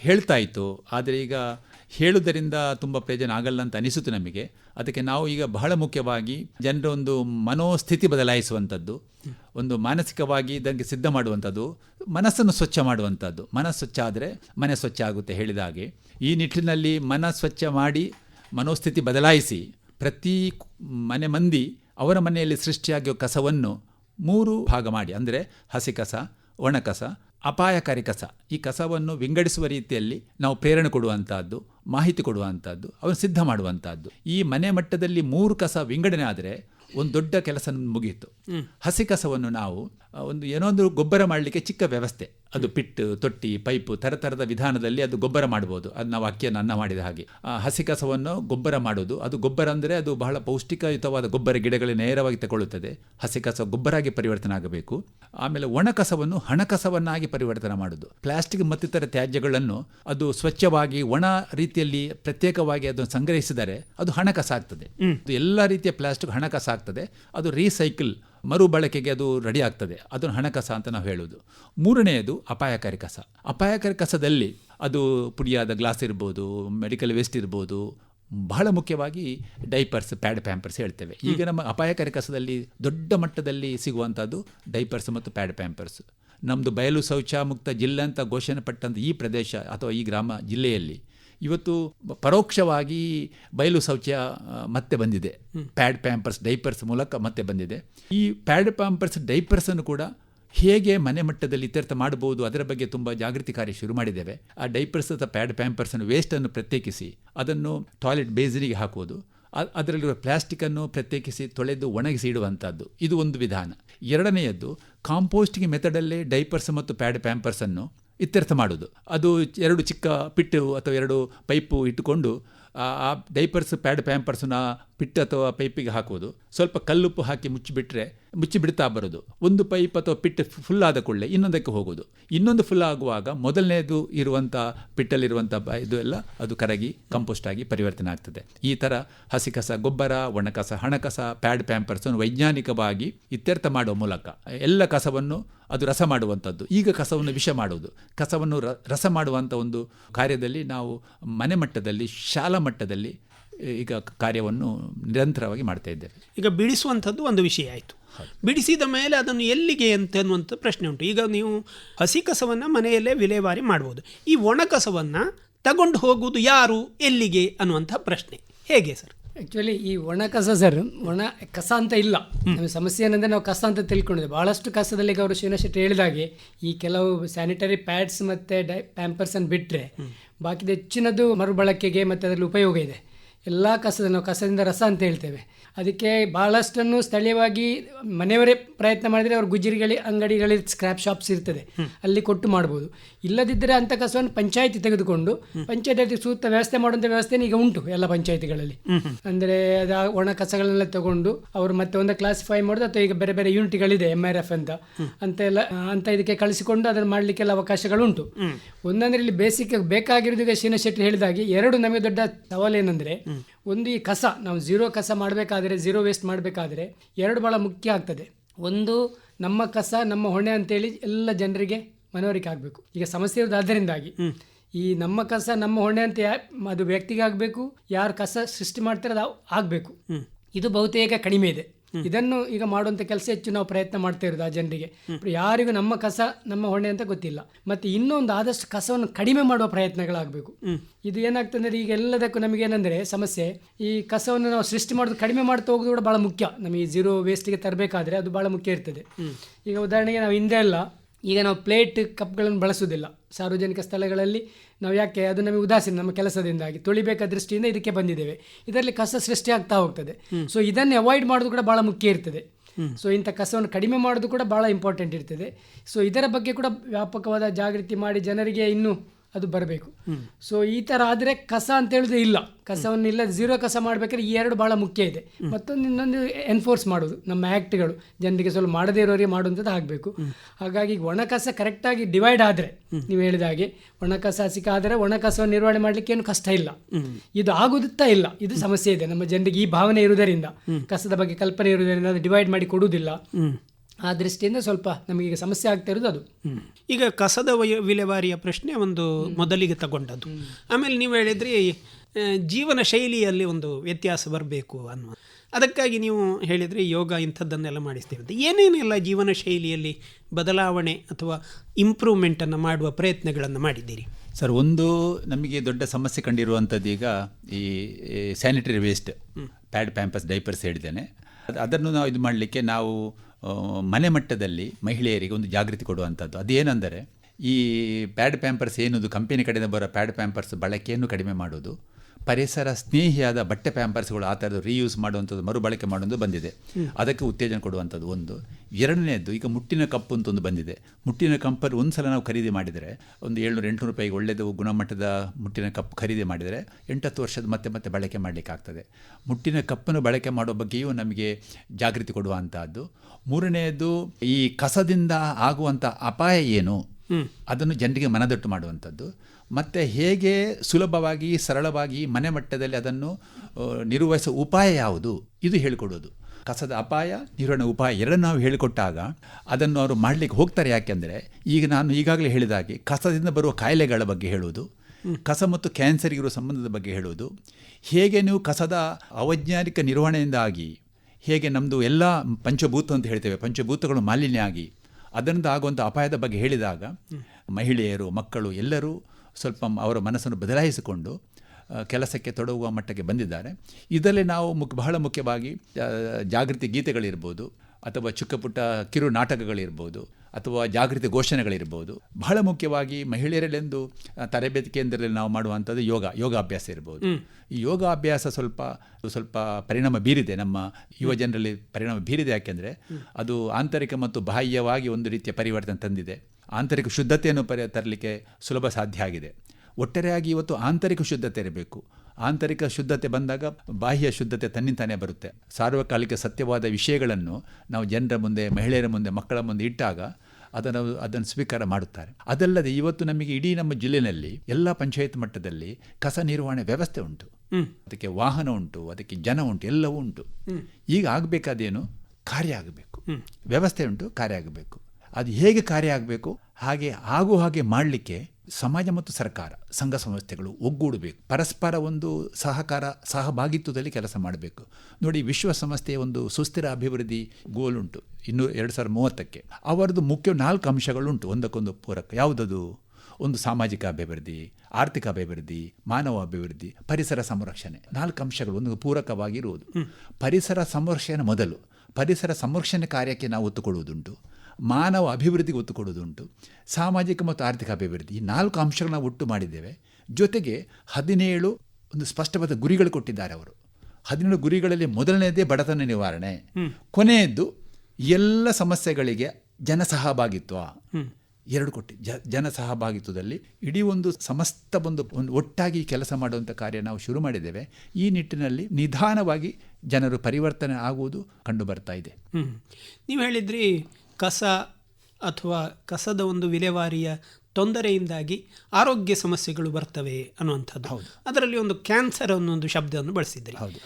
ಹೇಳ್ತಾ ಇತ್ತು. ಆದರೆ ಈಗ ಹೇಳುವುದರಿಂದ ತುಂಬ ಪ್ರಯೋಜನ ಆಗಲ್ಲ ಅಂತ ಅನಿಸುತ್ತೆ ನಮಗೆ. ಅದಕ್ಕೆ ನಾವು ಈಗ ಬಹಳ ಮುಖ್ಯವಾಗಿ ಜನರ ಒಂದು ಮನೋಸ್ಥಿತಿ ಬದಲಾಯಿಸುವಂಥದ್ದು. ಒಂದು ಮಾನಸಿಕವಾಗಿ ಇದಕ್ಕೆ ಸಿದ್ಧ ಮಾಡುವಂಥದ್ದು. ಮನಸ್ಸನ್ನು ಸ್ವಚ್ಛ ಮಾಡುವಂಥದ್ದು. ಮನಸ್ಸು ಸ್ವಚ್ಛ ಆದರೆ ಮನೆ ಸ್ವಚ್ಛ ಆಗುತ್ತೆ ಹೇಳಿದ ಹಾಗೆ. ಈ ನಿಟ್ಟಿನಲ್ಲಿ ಮನ ಸ್ವಚ್ಛ ಮಾಡಿ ಮನೋಸ್ಥಿತಿ ಬದಲಾಯಿಸಿ ಪ್ರತಿ ಮನೆ ಮಂದಿ ಅವರ ಮನೆಯಲ್ಲಿ ಸೃಷ್ಟಿಯಾಗಿರೋ ಕಸವನ್ನು ಮೂರು ಭಾಗ ಮಾಡಿ ಅಂದರೆ ಹಸಿ ಕಸ ಒಣ ಕಸ ಅಪಾಯಕಾರಿ ಕಸ. ಈ ಕಸವನ್ನು ವಿಂಗಡಿಸುವ ರೀತಿಯಲ್ಲಿ ನಾವು ಪ್ರೇರಣೆ ಕೊಡುವಂಥದ್ದು ಮಾಹಿತಿ ಕೊಡುವಂಥದ್ದು ಅವನು ಸಿದ್ಧ ಮಾಡುವಂಥದ್ದು ಈ ಮನೆ ಮಟ್ಟದಲ್ಲಿ ಮೂರು ಕಸ ವಿಂಗಡಣೆ ಆದರೆ ಒಂದು ದೊಡ್ಡ ಕೆಲಸ ಮುಗಿಯಿತು. ಹಸಿ ಕಸವನ್ನು ನಾವು ಒಂದು ಏನೋ ಒಂದು ಗೊಬ್ಬರ ಮಾಡಲಿಕ್ಕೆ ಚಿಕ್ಕ ವ್ಯವಸ್ಥೆ. ಅದು ಪಿಟ್ಟು ತೊಟ್ಟಿ ಪೈಪು ಥರಥರದ ವಿಧಾನದಲ್ಲಿ ಅದು ಗೊಬ್ಬರ ಮಾಡ್ಬೋದು. ಅದು ನಾವು ಅಕ್ಕಿಯನ್ನು ಅನ್ನ ಮಾಡಿದ ಹಾಗೆ. ಹಸಿ ಕಸವನ್ನು ಗೊಬ್ಬರ ಮಾಡೋದು. ಅದು ಗೊಬ್ಬರ ಅಂದರೆ ಅದು ಬಹಳ ಪೌಷ್ಟಿಕಯುತವಾದ ಗೊಬ್ಬರ ಗಿಡಗಳೇ ನೇರವಾಗಿ ತಗೊಳ್ಳುತ್ತದೆ. ಹಸಿ ಕಸ ಗೊಬ್ಬರ ಆಗಿ ಪರಿವರ್ತನೆ ಆಗಬೇಕು. ಆಮೇಲೆ ಒಣ ಕಸವನ್ನು ಹಣಕಸವನ್ನಾಗಿ ಪರಿವರ್ತನೆ ಮಾಡೋದು. ಪ್ಲಾಸ್ಟಿಕ್ ಮತ್ತಿತರ ತ್ಯಾಜ್ಯಗಳನ್ನು ಅದು ಸ್ವಚ್ಛವಾಗಿ ಒಣ ರೀತಿಯಲ್ಲಿ ಪ್ರತ್ಯೇಕವಾಗಿ ಅದನ್ನು ಸಂಗ್ರಹಿಸಿದರೆ ಅದು ಹಣಕಸ ಆಗ್ತದೆ. ಎಲ್ಲ ರೀತಿಯ ಪ್ಲಾಸ್ಟಿಕ್ ಹಣಕಸ ಆಗ್ತದೆ. ಅದು ರೀಸೈಕಲ್ ಮರುಬಳಕೆಗೆ ಅದು ರೆಡಿ ಆಗ್ತದೆ. ಅದನ್ನು ಹಣಕಸ ಅಂತ ನಾವು ಹೇಳೋದು ಮೂರನೆಯದು ಅಪಾಯಕಾರಿ ಕಸ. ಅಪಾಯಕಾರಿ ಕಸದಲ್ಲಿ ಅದು ಪುಡಿಯಾದ ಗ್ಲಾಸ್ ಇರ್ಬೋದು ಮೆಡಿಕಲ್ ವೇಸ್ಟ್ ಇರ್ಬೋದು ಬಹಳ ಮುಖ್ಯವಾಗಿ ಡೈಪರ್ಸ್ ಪ್ಯಾಡ್ ಪ್ಯಾಂಪರ್ಸ್ ಹೇಳ್ತೇವೆ. ಈಗ ನಮ್ಮ ಅಪಾಯಕಾರಿ ಕಸದಲ್ಲಿ ದೊಡ್ಡ ಮಟ್ಟದಲ್ಲಿ ಸಿಗುವಂಥದ್ದು ಡೈಪರ್ಸ್ ಮತ್ತು ಪ್ಯಾಡ್ ಪ್ಯಾಂಪರ್ಸ್ ನಮ್ಮದು ಬಯಲು ಶೌಚ ಮುಕ್ತ ಜಿಲ್ಲೆ ಅಂತ ಘೋಷಣೆ ಪಟ್ಟಂಥ ಈ ಪ್ರದೇಶ ಅಥವಾ ಈ ಗ್ರಾಮ ಜಿಲ್ಲೆಯಲ್ಲಿ ಇವತ್ತು ಪರೋಕ್ಷವಾಗಿ ಬಯಲು ಶೌಚ ಮತ್ತೆ ಬಂದಿದೆ. ಪ್ಯಾಡ್ ಪ್ಯಾಂಪರ್ಸ್ ಡೈಪರ್ಸ್ ಮೂಲಕ ಮತ್ತೆ ಬಂದಿದೆ. ಈ ಪ್ಯಾಡ್ ಪ್ಯಾಂಪರ್ಸ್ ಡೈಪರ್ಸನ್ನು ಕೂಡ ಹೇಗೆ ಮನೆ ಮಟ್ಟದಲ್ಲಿ ಇತ್ಯರ್ಥ ಮಾಡಬಹುದು ಅದರ ಬಗ್ಗೆ ತುಂಬ ಜಾಗೃತಿ ಕಾರ್ಯ ಶುರು ಮಾಡಿದ್ದೇವೆ. ಆ ಡೈಪರ್ಸ್ ಅಥವಾ ಪ್ಯಾಡ್ ಪ್ಯಾಂಪರ್ಸನ್ನು ವೇಸ್ಟನ್ನು ಪ್ರತ್ಯೇಕಿಸಿ ಅದನ್ನು ಟಾಯ್ಲೆಟ್ ಬೇಸಿನಿಗೆ ಹಾಕುವುದು ಅದರಲ್ಲಿರುವ ಪ್ಲಾಸ್ಟಿಕ್ಕನ್ನು ಪ್ರತ್ಯೇಕಿಸಿ ತೊಳೆದು ಒಣಗಿಸಿ ಇಡುವಂಥದ್ದು ಇದು ಒಂದು ವಿಧಾನ. ಎರಡನೆಯದ್ದು ಕಾಂಪೋಸ್ಟಿಂಗ್ ಮೆಥಡಲ್ಲೇ ಡೈಪರ್ಸ್ ಮತ್ತು ಪ್ಯಾಡ್ ಪ್ಯಾಂಪರ್ಸನ್ನು ಇತ್ಯರ್ಥ ಮಾಡೋದು. ಅದು ಎರಡು ಚಿಕ್ಕ ಪಿಟ್ಟು ಅಥವಾ ಎರಡು ಪೈಪು ಇಟ್ಟುಕೊಂಡು ಆ ಡೈಪರ್ಸ್ ಪ್ಯಾಡ್ ಪ್ಯಾಂಪರ್ಸ್ನ ಪಿಟ್ ಅಥವಾ ಪೈಪಿಗೆ ಹಾಕೋದು ಸ್ವಲ್ಪ ಕಲ್ಲುಪ್ಪು ಹಾಕಿ ಮುಚ್ಚಿಬಿಟ್ರೆ, ಮುಚ್ಚಿಬಿಡ್ತಾ ಬರೋದು ಒಂದು ಪೈಪ್ ಅಥವಾ ಪಿಟ್ ಫುಲ್ ಆದ ಕೂಡಲೇ ಇನ್ನೊಂದಕ್ಕೆ ಹೋಗೋದು ಇನ್ನೊಂದು ಫುಲ್ ಆಗುವಾಗ ಮೊದಲನೇದು ಇರುವಂಥ ಪಿಟ್ಟಲ್ಲಿರುವಂಥ ಇದು ಎಲ್ಲ ಅದು ಕರಗಿ ಕಂಪೋಸ್ಟ್ ಆಗಿ ಪರಿವರ್ತನೆ ಆಗ್ತದೆ. ಈ ಥರ ಹಸಿ ಕಸ, ಗೊಬ್ಬರ ಒಣಕಸ ಹಣಕಸ ಪ್ಯಾಡ್ ಪ್ಯಾಂಪರ್ಸನ್ನು ವೈಜ್ಞಾನಿಕವಾಗಿ ಇತ್ಯರ್ಥ ಮಾಡುವ ಮೂಲಕ ಎಲ್ಲ ಕಸವನ್ನು ಅದು ರಸ ಮಾಡುವಂಥದ್ದು. ಈಗ ಕಸವನ್ನು ವಿಷ ಮಾಡುವುದು. ಕಸವನ್ನು ರಸ ಮಾಡುವಂಥ ಒಂದು ಕಾರ್ಯದಲ್ಲಿ ನಾವು ಮನೆ ಮಟ್ಟದಲ್ಲಿ, ಶಾಲಾ ಮಟ್ಟದಲ್ಲಿ ಈಗ ಕಾರ್ಯವನ್ನು ನಿರಂತರವಾಗಿ ಮಾಡ್ತಾ ಇದ್ದೇವೆ. ಈಗ ಬಿಡಿಸುವಂಥದ್ದು ಒಂದು ವಿಷಯ ಆಯಿತು. ಬಿಡಿಸಿದ ಮೇಲೆ ಅದನ್ನು ಎಲ್ಲಿಗೆ ಅಂತ ಅನ್ನುವಂಥ ಪ್ರಶ್ನೆ ಉಂಟು. ಈಗ ನೀವು ಹಸಿ ಕಸವನ್ನು ಮನೆಯಲ್ಲೇ ವಿಲೇವಾರಿ ಮಾಡ್ಬೋದು. ಈ ಒಣ ಕಸವನ್ನು ತಗೊಂಡು ಹೋಗುವುದು ಯಾರು ಎಲ್ಲಿಗೆ ಅನ್ನುವಂಥ ಪ್ರಶ್ನೆ. ಹೇಗೆ ಸರ್? ಆ್ಯಕ್ಚುಲಿ ಈ ಒಣ ಕಸ ಸರ್ ಒಣ ಕಸ ಅಂತ ಇಲ್ಲ. ನಮ್ಮ ಸಮಸ್ಯೆ ಏನಂದರೆ ನಾವು ಕಸ ಅಂತ ತಿಳ್ಕೊಂಡಿದ್ದೆ ಭಾಳಷ್ಟು ಕಸದಲ್ಲಿ ಈಗ ಅವರು ಶಿವನಶೆಟ್ಟಿ ಶೆಟ್ಟಿ ಹೇಳಿದಾಗೆ ಈ ಕೆಲವು ಸ್ಯಾನಿಟರಿ ಪ್ಯಾಡ್ಸ್ ಮತ್ತು ಡೈ ಪ್ಯಾಂಪರ್ಸನ್ನು ಬಿಟ್ಟರೆ ಬಾಕಿದ ಹೆಚ್ಚಿನದು ಮರುಬಳಕೆಗೆ ಮತ್ತು ಅದರಲ್ಲಿ ಉಪಯೋಗ ಇದೆ. ಎಲ್ಲ ಕಸದ ನಾವು ಕಸದಿಂದ ರಸ ಅಂತ ಹೇಳ್ತೇವೆ. ಅದಕ್ಕೆ ಭಾಳಷ್ಟನ್ನು ಸ್ಥಳೀಯವಾಗಿ ಮನೆಯವರೇ ಪ್ರಯತ್ನ ಮಾಡಿದರೆ ಅವ್ರ ಗುಜ್ಜಿರಿಗಳಿ ಅಂಗಡಿಗಳಲ್ಲಿ ಸ್ಕ್ರ್ಯಾಪ್ ಶಾಪ್ಸ್ ಇರ್ತದೆ. ಅಲ್ಲಿ ಕೊಟ್ಟು ಮಾಡ್ಬೋದು. ಇಲ್ಲದಿದ್ದರೆ ಅಂಥ ಕಸವನ್ನು ಪಂಚಾಯತಿ ತೆಗೆದುಕೊಂಡು ಪಂಚಾಯತಿ ಸೂಕ್ತ ವ್ಯವಸ್ಥೆ ಮಾಡುವಂಥ ವ್ಯವಸ್ಥೆ ಈಗ ಉಂಟು ಎಲ್ಲ ಪಂಚಾಯತಿಗಳಲ್ಲಿ. ಅಂದರೆ ಅದು ಒಣ ಕಸಗಳನ್ನೆಲ್ಲ ತಗೊಂಡು ಅವರು ಮತ್ತೆ ಒಂದು ಕ್ಲಾಸಿಫೈ ಮಾಡೋದು ಅಥವಾ ಈಗ ಬೇರೆ ಬೇರೆ ಯೂನಿಟ್ಗಳಿದೆ ಎಂ ಆರ್ ಎಫ್ ಅಂತ. ಅಂತ ಎಲ್ಲ ಅಂತ ಇದಕ್ಕೆ ಕಳಿಸಿಕೊಂಡು ಅದನ್ನು ಮಾಡಲಿಕ್ಕೆಲ್ಲ ಅವಕಾಶಗಳುಂಟು. ಒಂದಂದ್ರೆ ಇಲ್ಲಿ ಬೇಸಿಕ್ ಬೇಕಾಗಿರೋದು ಈಗ ಶ್ರೀನಿವಾಸ್ ಶೆಟ್ಟಿ ಹೇಳಿದಾಗೆ ಎರಡು ನಮಗೆ ದೊಡ್ಡ ಸವಾಲು ಏನಂದರೆ ಒಂದು ಈ ಕಸ ನಾವು ಝೀರೋ ಕಸ ಮಾಡಬೇಕಾದ್ರೆ ಝೀರೋ ವೇಸ್ಟ್ ಮಾಡಬೇಕಾದ್ರೆ ಎರಡು ಭಾಳ ಮುಖ್ಯ ಆಗ್ತದೆ. ಒಂದು ನಮ್ಮ ಕಸ ನಮ್ಮ ಹೊಣೆ ಅಂತೇಳಿ ಎಲ್ಲ ಜನರಿಗೆ ಮನವರಿಕೆ ಆಗಬೇಕು. ಈಗ ಸಮಸ್ಯೆ ಇರೋದು ಅದರಿಂದಾಗಿ ಈ ನಮ್ಮ ಕಸ ನಮ್ಮ ಹೊಣೆ ಅಂತ ಅದು ವ್ಯಕ್ತಿಗೆ ಆಗಬೇಕು ಯಾರು ಕಸ ಸೃಷ್ಟಿ ಮಾಡ್ತಾರೆ ಅದು ಆಗಬೇಕು. ಇದು ಬಹುತೇಕ ಕಡಿಮೆ ಇದೆ. ಇದನ್ನು ಈಗ ಮಾಡುವಂತ ಕೆಲಸ ಹೆಚ್ಚು ನಾವು ಪ್ರಯತ್ನ ಮಾಡ್ತಾ ಇರೋದು ಆ ಜನರಿಗೆ. ಯಾರಿಗೂ ನಮ್ಮ ಕಸ ನಮ್ಮ ಹೊಣೆ ಅಂತ ಗೊತ್ತಿಲ್ಲ. ಮತ್ತೆ ಇನ್ನೊಂದು ಆದಷ್ಟು ಕಸವನ್ನು ಕಡಿಮೆ ಮಾಡುವ ಪ್ರಯತ್ನಗಳಾಗಬೇಕು. ಇದು ಏನಾಗ್ತದೆ ಅಂದ್ರೆ ಈಗ ಎಲ್ಲದಕ್ಕೂ ನಮಗೆ ಏನಂದ್ರೆ ಸಮಸ್ಯೆ ಈ ಕಸವನ್ನು ನಾವು ಸೃಷ್ಟಿ ಮಾಡೋದು ಕಡಿಮೆ ಮಾಡ್ತಾ ಹೋಗೋದು ಕೂಡ ಬಹಳ ಮುಖ್ಯ. ನಮಗೆ ಜೀರೋ ವೇಸ್ಟ್ಗೆ ತರಬೇಕಾದ್ರೆ ಅದು ಬಹಳ ಮುಖ್ಯ ಇರ್ತದೆ. ಈಗ ಉದಾಹರಣೆಗೆ ನಾವು ಹಿಂದೆ ಎಲ್ಲ ಈಗ ನಾವು ಪ್ಲೇಟ್ ಕಪ್ಗಳನ್ನು ಬಳಸುವುದಿಲ್ಲ. ಸಾರ್ವಜನಿಕ ಸ್ಥಳಗಳಲ್ಲಿ ನಾವು ಯಾಕೆ ಅದು ನಮಗೆ ಉದಾಸೀನ ನಮ್ಮ ಕೆಲಸದಿಂದಾಗಿ ತೊಳಿಬೇಕಾದ ದೃಷ್ಟಿಯಿಂದ ಇದಕ್ಕೆ ಬಂದಿದ್ದೇವೆ. ಇದರಲ್ಲಿ ಕಸ ಸೃಷ್ಟಿ ಆಗ್ತಾ ಹೋಗ್ತದೆ. ಸೊ ಇದನ್ನು ಅವಾಯ್ಡ್ ಮಾಡೋದು ಕೂಡ ಭಾಳ ಮುಖ್ಯ ಇರ್ತದೆ. ಸೊ ಇಂಥ ಕಸವನ್ನು ಕಡಿಮೆ ಮಾಡೋದು ಕೂಡ ಭಾಳ ಇಂಪಾರ್ಟೆಂಟ್ ಇರ್ತದೆ. ಸೊ ಇದರ ಬಗ್ಗೆ ಕೂಡ ವ್ಯಾಪಕವಾದ ಜಾಗೃತಿ ಮಾಡಿ ಜನರಿಗೆ ಇನ್ನೂ ಅದು ಬರಬೇಕು. ಸೊ ಈ ಥರ ಆದರೆ ಕಸ ಅಂತ ಹೇಳೋದು ಇಲ್ಲ. ಕಸವನ್ನು ಇಲ್ಲ ಝೀರೋ ಕಸ ಮಾಡಬೇಕಾದ್ರೆ ಈ ಎರಡು ಭಾಳ ಮುಖ್ಯ ಇದೆ. ಮತ್ತೊಂದು ಇನ್ನೊಂದು ಎನ್ಫೋರ್ಸ್ ಮಾಡೋದು. ನಮ್ಮ ಆ್ಯಕ್ಟ್ಗಳು ಜನರಿಗೆ ಸ್ವಲ್ಪ ಮಾಡದೇ ಇರೋರಿಗೆ ಮಾಡುವಂಥದ್ದು ಆಗಬೇಕು. ಹಾಗಾಗಿ ಒಣ ಕಸ ಕರೆಕ್ಟಾಗಿ ಡಿವೈಡ್ ಆದರೆ ನೀವು ಹೇಳಿದ ಹಾಗೆ ಒಣ ಕಸ ಹಸಿಕ ಆದರೆ ಒಣ ಕಸವನ್ನು ನಿರ್ವಹಣೆ ಮಾಡಲಿಕ್ಕೆ ಏನು ಕಷ್ಟ ಇಲ್ಲ. ಇದು ಆಗುತ್ತಾ ಇಲ್ಲ. ಇದು ಸಮಸ್ಯೆ ಇದೆ. ನಮ್ಮ ಜನರಿಗೆ ಈ ಭಾವನೆ ಇರುವುದರಿಂದ ಕಸದ ಬಗ್ಗೆ ಕಲ್ಪನೆ ಇರುವುದರಿಂದ ಅದು ಡಿವೈಡ್ ಮಾಡಿ ಕೊಡುವುದಿಲ್ಲ. ಆ ದೃಷ್ಟಿಯಿಂದ ಸ್ವಲ್ಪ ನಮಗೀಗ ಸಮಸ್ಯೆ ಆಗ್ತಾ ಇರೋದು ಅದು. ಈಗ ಕಸದ ವಯ- ವಿಲೇವಾರಿಯ ಪ್ರಶ್ನೆ ಒಂದು ಮೊದಲಿಗೆ ತಗೊಂಡದ್ದು. ಆಮೇಲೆ ನೀವು ಹೇಳಿದ್ರಿ ಜೀವನ ಶೈಲಿಯಲ್ಲಿ ಒಂದು ವ್ಯತ್ಯಾಸ ಬರಬೇಕು ಅನ್ನುವ. ಅದಕ್ಕಾಗಿ ನೀವು ಹೇಳಿದ್ರಿ ಯೋಗ ಇಂಥದ್ದನ್ನೆಲ್ಲ ಮಾಡಿಸ್ತೀವಿ ಅಂತ. ಏನೇನೆಲ್ಲ ಜೀವನ ಶೈಲಿಯಲ್ಲಿ ಬದಲಾವಣೆ ಅಥವಾ ಇಂಪ್ರೂವ್ಮೆಂಟನ್ನು ಮಾಡುವ ಪ್ರಯತ್ನಗಳನ್ನು ಮಾಡಿದ್ದೀರಿ? ಸರ್ ಒಂದು ನಮಗೆ ದೊಡ್ಡ ಸಮಸ್ಯೆ ಕಂಡಿರುವಂಥದ್ದು ಈಗ ಈ sanitary waste pad Pampers diapers ಹೇಳಿದ್ದೇನೆ. ಅದು ಅದನ್ನು ನಾವು ಇದು ಮಾಡಲಿಕ್ಕೆ ನಾವು ಮನೆ ಮಟ್ಟದಲ್ಲಿ ಮಹಿಳೆಯರಿಗೆ ಒಂದು ಜಾಗೃತಿ ಕೊಡುವಂಥದ್ದು. ಅದೇನೆಂದರೆ ಈ ಪ್ಯಾಡ್ ಪ್ಯಾಂಪರ್ಸ್ ಏನದು, ಕಂಪೆನಿ ಕಡೆಯಿಂದ ಬರೋ ಪ್ಯಾಡ್ ಪ್ಯಾಂಪರ್ಸ್ ಬಳಕೆಯನ್ನು ಕಡಿಮೆ ಮಾಡೋದು. ಪರಿಸರ ಸ್ನೇಹಿಯಾದ ಬಟ್ಟೆ ಪ್ಯಾಂಪರ್ಸ್ಗಳು ಆ ಥರದ್ದು ರೀಯೂಸ್ ಮಾಡುವಂಥದ್ದು ಮರುಬಳಕೆ ಮಾಡುವಂಥದ್ದು ಬಂದಿದೆ. ಅದಕ್ಕೆ ಉತ್ತೇಜನ ಕೊಡುವಂಥದ್ದು ಒಂದು. ಎರಡನೇದು ಈಗ ಮುಟ್ಟಿನ ಕಪ್ ಅಂತ ಒಂದು ಬಂದಿದೆ. ಮುಟ್ಟಿನ ಕಂಪರ್ ಒಂದು ಸಲ ನಾವು ಖರೀದಿ ಮಾಡಿದರೆ ಒಂದು ಏಳ್ನೂರು ಎಂಟುನೂರು ರೂಪಾಯಿಗೆ ಒಳ್ಳೆಯದು ಗುಣಮಟ್ಟದ ಮುಟ್ಟಿನ ಕಪ್ ಖರೀದಿ ಮಾಡಿದರೆ ಎಂಟತ್ತು ವರ್ಷದ ಮತ್ತೆ ಮತ್ತೆ ಬಳಕೆ ಮಾಡಲಿಕ್ಕಾಗ್ತದೆ ಮುಟ್ಟಿನ ಕಪ್ಪನ್ನು ಬಳಕೆ ಮಾಡೋ ಬಗ್ಗೆಯೂ ನಮಗೆ ಜಾಗೃತಿ ಕೊಡುವಂಥದ್ದು ಮೂರನೆಯದು ಈ ಕಸದಿಂದ ಆಗುವಂಥ ಅಪಾಯ ಏನು? ಅದನ್ನು ಜನರಿಗೆ ಮನದಟ್ಟು ಮಾಡುವಂಥದ್ದು. ಮತ್ತು ಹೇಗೆ ಸುಲಭವಾಗಿ ಸರಳವಾಗಿ ಮನೆ ಮಟ್ಟದಲ್ಲಿ ಅದನ್ನು ನಿರ್ವಹಿಸೋ ನಿರ್ವಹಿಸುವ ಉಪಾಯ ಯಾವುದು? ಇದು ಹೇಳಿಕೊಡೋದು. ಕಸದ ಅಪಾಯ ನಿರ್ವಹಣೆ ಉಪಾಯ ಎರಡನ್ನು ನಾವು ಹೇಳಿಕೊಟ್ಟಾಗ ಅದನ್ನು ಅವರು ಮಾಡಲಿಕ್ಕೆ ಹೋಗ್ತಾರೆ ಯಾಕೆಂದರೆ ಈಗ ನಾನು ಈಗಾಗಲೇ ಹೇಳಿದ ಹಾಗೆ ಕಸದಿಂದ ಬರುವ ಕಾಯಿಲೆಗಳ ಬಗ್ಗೆ ಹೇಳುವುದು ಕಸ ಮತ್ತು ಕ್ಯಾನ್ಸರ್ ಇರುವ ಸಂಬಂಧದ ಬಗ್ಗೆ ಹೇಳುವುದು ಹೇಗೆ ನೀವು ಕಸದ ಅವೈಜ್ಞಾನಿಕ ನಿರ್ವಹಣೆಯಿಂದಾಗಿ ಹೇಗೆ ನಮ್ಮದು ಎಲ್ಲ ಪಂಚಭೂತ ಅಂತ ಹೇಳ್ತೇವೆ ಪಂಚಭೂತಗಳು ಮಾಲಿನ್ಯ ಆಗಿ ಅದರಿಂದ ಆಗುವಂಥ ಅಪಾಯದ ಬಗ್ಗೆ ಹೇಳಿದಾಗ ಮಹಿಳೆಯರು ಮಕ್ಕಳು ಎಲ್ಲರೂ ಸ್ವಲ್ಪ ಅವರ ಮನಸ್ಸನ್ನು ಬದಲಾಯಿಸಿಕೊಂಡು ಕೆಲಸಕ್ಕೆ ತೊಡಗುವ ಮಟ್ಟಕ್ಕೆ ಬಂದಿದ್ದಾರೆ. ಇದರಲ್ಲಿ ನಾವು ಮುಖ್ಯ ಬಹಳ ಮುಖ್ಯವಾಗಿ ಜಾಗೃತಿ ಗೀತೆಗಳಿರ್ಬೋದು ಅಥವಾ ಚಿಕ್ಕ ಪುಟ್ಟ ಕಿರು ನಾಟಕಗಳಿರ್ಬೋದು ಅಥವಾ ಜಾಗೃತಿ ಘೋಷಣೆಗಳಿರ್ಬೋದು. ಬಹಳ ಮುಖ್ಯವಾಗಿ ಮಹಿಳೆಯರಲ್ಲೆಂದು ತರಬೇತಿ ಕೇಂದ್ರದಲ್ಲಿ ನಾವು ಮಾಡುವಂಥದ್ದು ಯೋಗ ಯೋಗಾಭ್ಯಾಸ ಇರ್ಬೋದು. ಈ ಯೋಗಾಭ್ಯಾಸ ಸ್ವಲ್ಪ ಸ್ವಲ್ಪ ಪರಿಣಾಮ ಬೀರಿದೆ. ನಮ್ಮ ಯುವ ಜನರಲ್ಲಿ ಪರಿಣಾಮ ಬೀರಿದೆ ಯಾಕೆಂದರೆ ಅದು ಆಂತರಿಕ ಮತ್ತು ಬಾಹ್ಯವಾಗಿ ಒಂದು ರೀತಿಯ ಪರಿವರ್ತನೆ ತಂದಿದೆ. ಆಂತರಿಕ ಶುದ್ಧತೆಯನ್ನು ಪರಿ ತರಲಿಕ್ಕೆ ಸುಲಭ ಸಾಧ್ಯ ಆಗಿದೆ. ಒಟ್ಟಾರೆಯಾಗಿ ಇವತ್ತು ಆಂತರಿಕ ಶುದ್ಧತೆ ಇರಬೇಕು. ಆಂತರಿಕ ಶುದ್ಧತೆ ಬಂದಾಗ ಬಾಹ್ಯ ಶುದ್ಧತೆ ತನ್ನಿಂತಾನೇ ಬರುತ್ತೆ. ಸಾರ್ವಕಾಲಿಕ ಸತ್ಯವಾದ ವಿಷಯಗಳನ್ನು ನಾವು ಜನರ ಮುಂದೆ ಮಹಿಳೆಯರ ಮುಂದೆ ಮಕ್ಕಳ ಮುಂದೆ ಇಟ್ಟಾಗ ಅದನ್ನು ಅದನ್ನು ಸ್ವೀಕಾರ ಮಾಡುತ್ತಾರೆ. ಅದಲ್ಲದೆ ಇವತ್ತು ನಮಗೆ ಇಡೀ ನಮ್ಮ ಜಿಲ್ಲೆಯಲ್ಲಿ ಎಲ್ಲ ಪಂಚಾಯತ್ ಮಟ್ಟದಲ್ಲಿ ಕಸ ನಿರ್ವಹಣೆ ವ್ಯವಸ್ಥೆ ಉಂಟು. ಅದಕ್ಕೆ ವಾಹನ ಉಂಟು ಅದಕ್ಕೆ ಜನ ಉಂಟು ಎಲ್ಲವೂ ಉಂಟು. ಈಗ ಆಗಬೇಕಾದೇನು ಕಾರ್ಯ ಆಗಬೇಕು. ವ್ಯವಸ್ಥೆ ಉಂಟು ಕಾರ್ಯ ಆಗಬೇಕು. ಅದು ಹೇಗೆ ಕಾರ್ಯ ಆಗಬೇಕು ಹಾಗೆ ಆಗು ಹಾಗೆ ಮಾಡಲಿಕ್ಕೆ ಸಮಾಜ ಮತ್ತು ಸರ್ಕಾರ ಸಂಘ ಸಂಸ್ಥೆಗಳು ಒಗ್ಗೂಡಬೇಕು. ಪರಸ್ಪರ ಒಂದು ಸಹಕಾರ ಸಹಭಾಗಿತ್ವದಲ್ಲಿ ಕೆಲಸ ಮಾಡಬೇಕು. ನೋಡಿ ವಿಶ್ವಸಂಸ್ಥೆಯ ಒಂದು ಸುಸ್ಥಿರ ಅಭಿವೃದ್ಧಿ ಗೋಲ್ ಉಂಟು. ಇನ್ನೂ ಎರಡು ಸಾವಿರದ ಮೂವತ್ತಕ್ಕೆ. ಅವರದ್ದು ಮುಖ್ಯ ನಾಲ್ಕು ಅಂಶಗಳುಂಟು. ಒಂದಕ್ಕೊಂದು ಪೂರಕ. ಯಾವುದದು? ಒಂದು ಸಾಮಾಜಿಕ ಅಭಿವೃದ್ಧಿ ಆರ್ಥಿಕ ಅಭಿವೃದ್ಧಿ ಮಾನವ ಅಭಿವೃದ್ಧಿ ಪರಿಸರ ಸಂರಕ್ಷಣೆ. ನಾಲ್ಕು ಅಂಶಗಳು ಒಂದು ಪೂರಕವಾಗಿರುವುದು. ಪರಿಸರ ಸಂರಕ್ಷಣೆ ಮೊದಲು. ಪರಿಸರ ಸಂರಕ್ಷಣೆ ಕಾರ್ಯಕ್ಕೆ ನಾವು ಒತ್ತು ಕೊಡುವುದುಂಟು. ಮಾನವ ಅಭಿವೃದ್ಧಿಗೆ ಒತ್ತು ಕೊಡುವುದುಂಟು. ಸಾಮಾಜಿಕ ಮತ್ತು ಆರ್ಥಿಕ ಅಭಿವೃದ್ಧಿ ಈ ನಾಲ್ಕು ಅಂಶಗಳನ್ನ ಒಟ್ಟು ಮಾಡಿದ್ದೇವೆ. ಜೊತೆಗೆ ಹದಿನೇಳು ಒಂದು ಸ್ಪಷ್ಟವಾದ ಗುರಿಗಳು ಕೊಟ್ಟಿದ್ದಾರೆ ಅವರು. ಹದಿನೇಳು ಗುರಿಗಳಲ್ಲಿ ಮೊದಲನೇದೇ ಬಡತನ ನಿವಾರಣೆ. ಕೊನೆಯದ್ದು ಎಲ್ಲ ಸಮಸ್ಯೆಗಳಿಗೆ ಜನಸಹಭಾಗಿತ್ವ. ಎರಡು ಕೊಟ್ಟಿ ಜ ಜನ ಸಹಭಾಗಿತ್ವದಲ್ಲಿ ಇಡೀ ಒಂದು ಸಮಸ್ತ ಒಂದು ಒಂದು ಒಟ್ಟಾಗಿ ಕೆಲಸ ಮಾಡುವಂಥ ಕಾರ್ಯ ನಾವು ಶುರು ಮಾಡಿದ್ದೇವೆ. ಈ ನಿಟ್ಟಿನಲ್ಲಿ ನಿಧಾನವಾಗಿ ಜನರು ಪರಿವರ್ತನೆ ಆಗುವುದು ಕಂಡು ಬರ್ತಾ ಇದೆ. ನೀವು ಹೇಳಿದ್ರಿ ಕಸ ಅಥವಾ ಕಸದ ಒಂದು ವಿಲೇವಾರಿಯ ತೊಂದರೆಯಿಂದಾಗಿ ಆರೋಗ್ಯ ಸಮಸ್ಯೆಗಳು ಬರ್ತವೆ ಅನ್ನುವಂಥದ್ದು. ಅದರಲ್ಲಿ ಒಂದು ಕ್ಯಾನ್ಸರ್ ಅನ್ನೊಂದು ಶಬ್ದವನ್ನು ಬಳಸಿದ್ರಿ. ಹೌದು.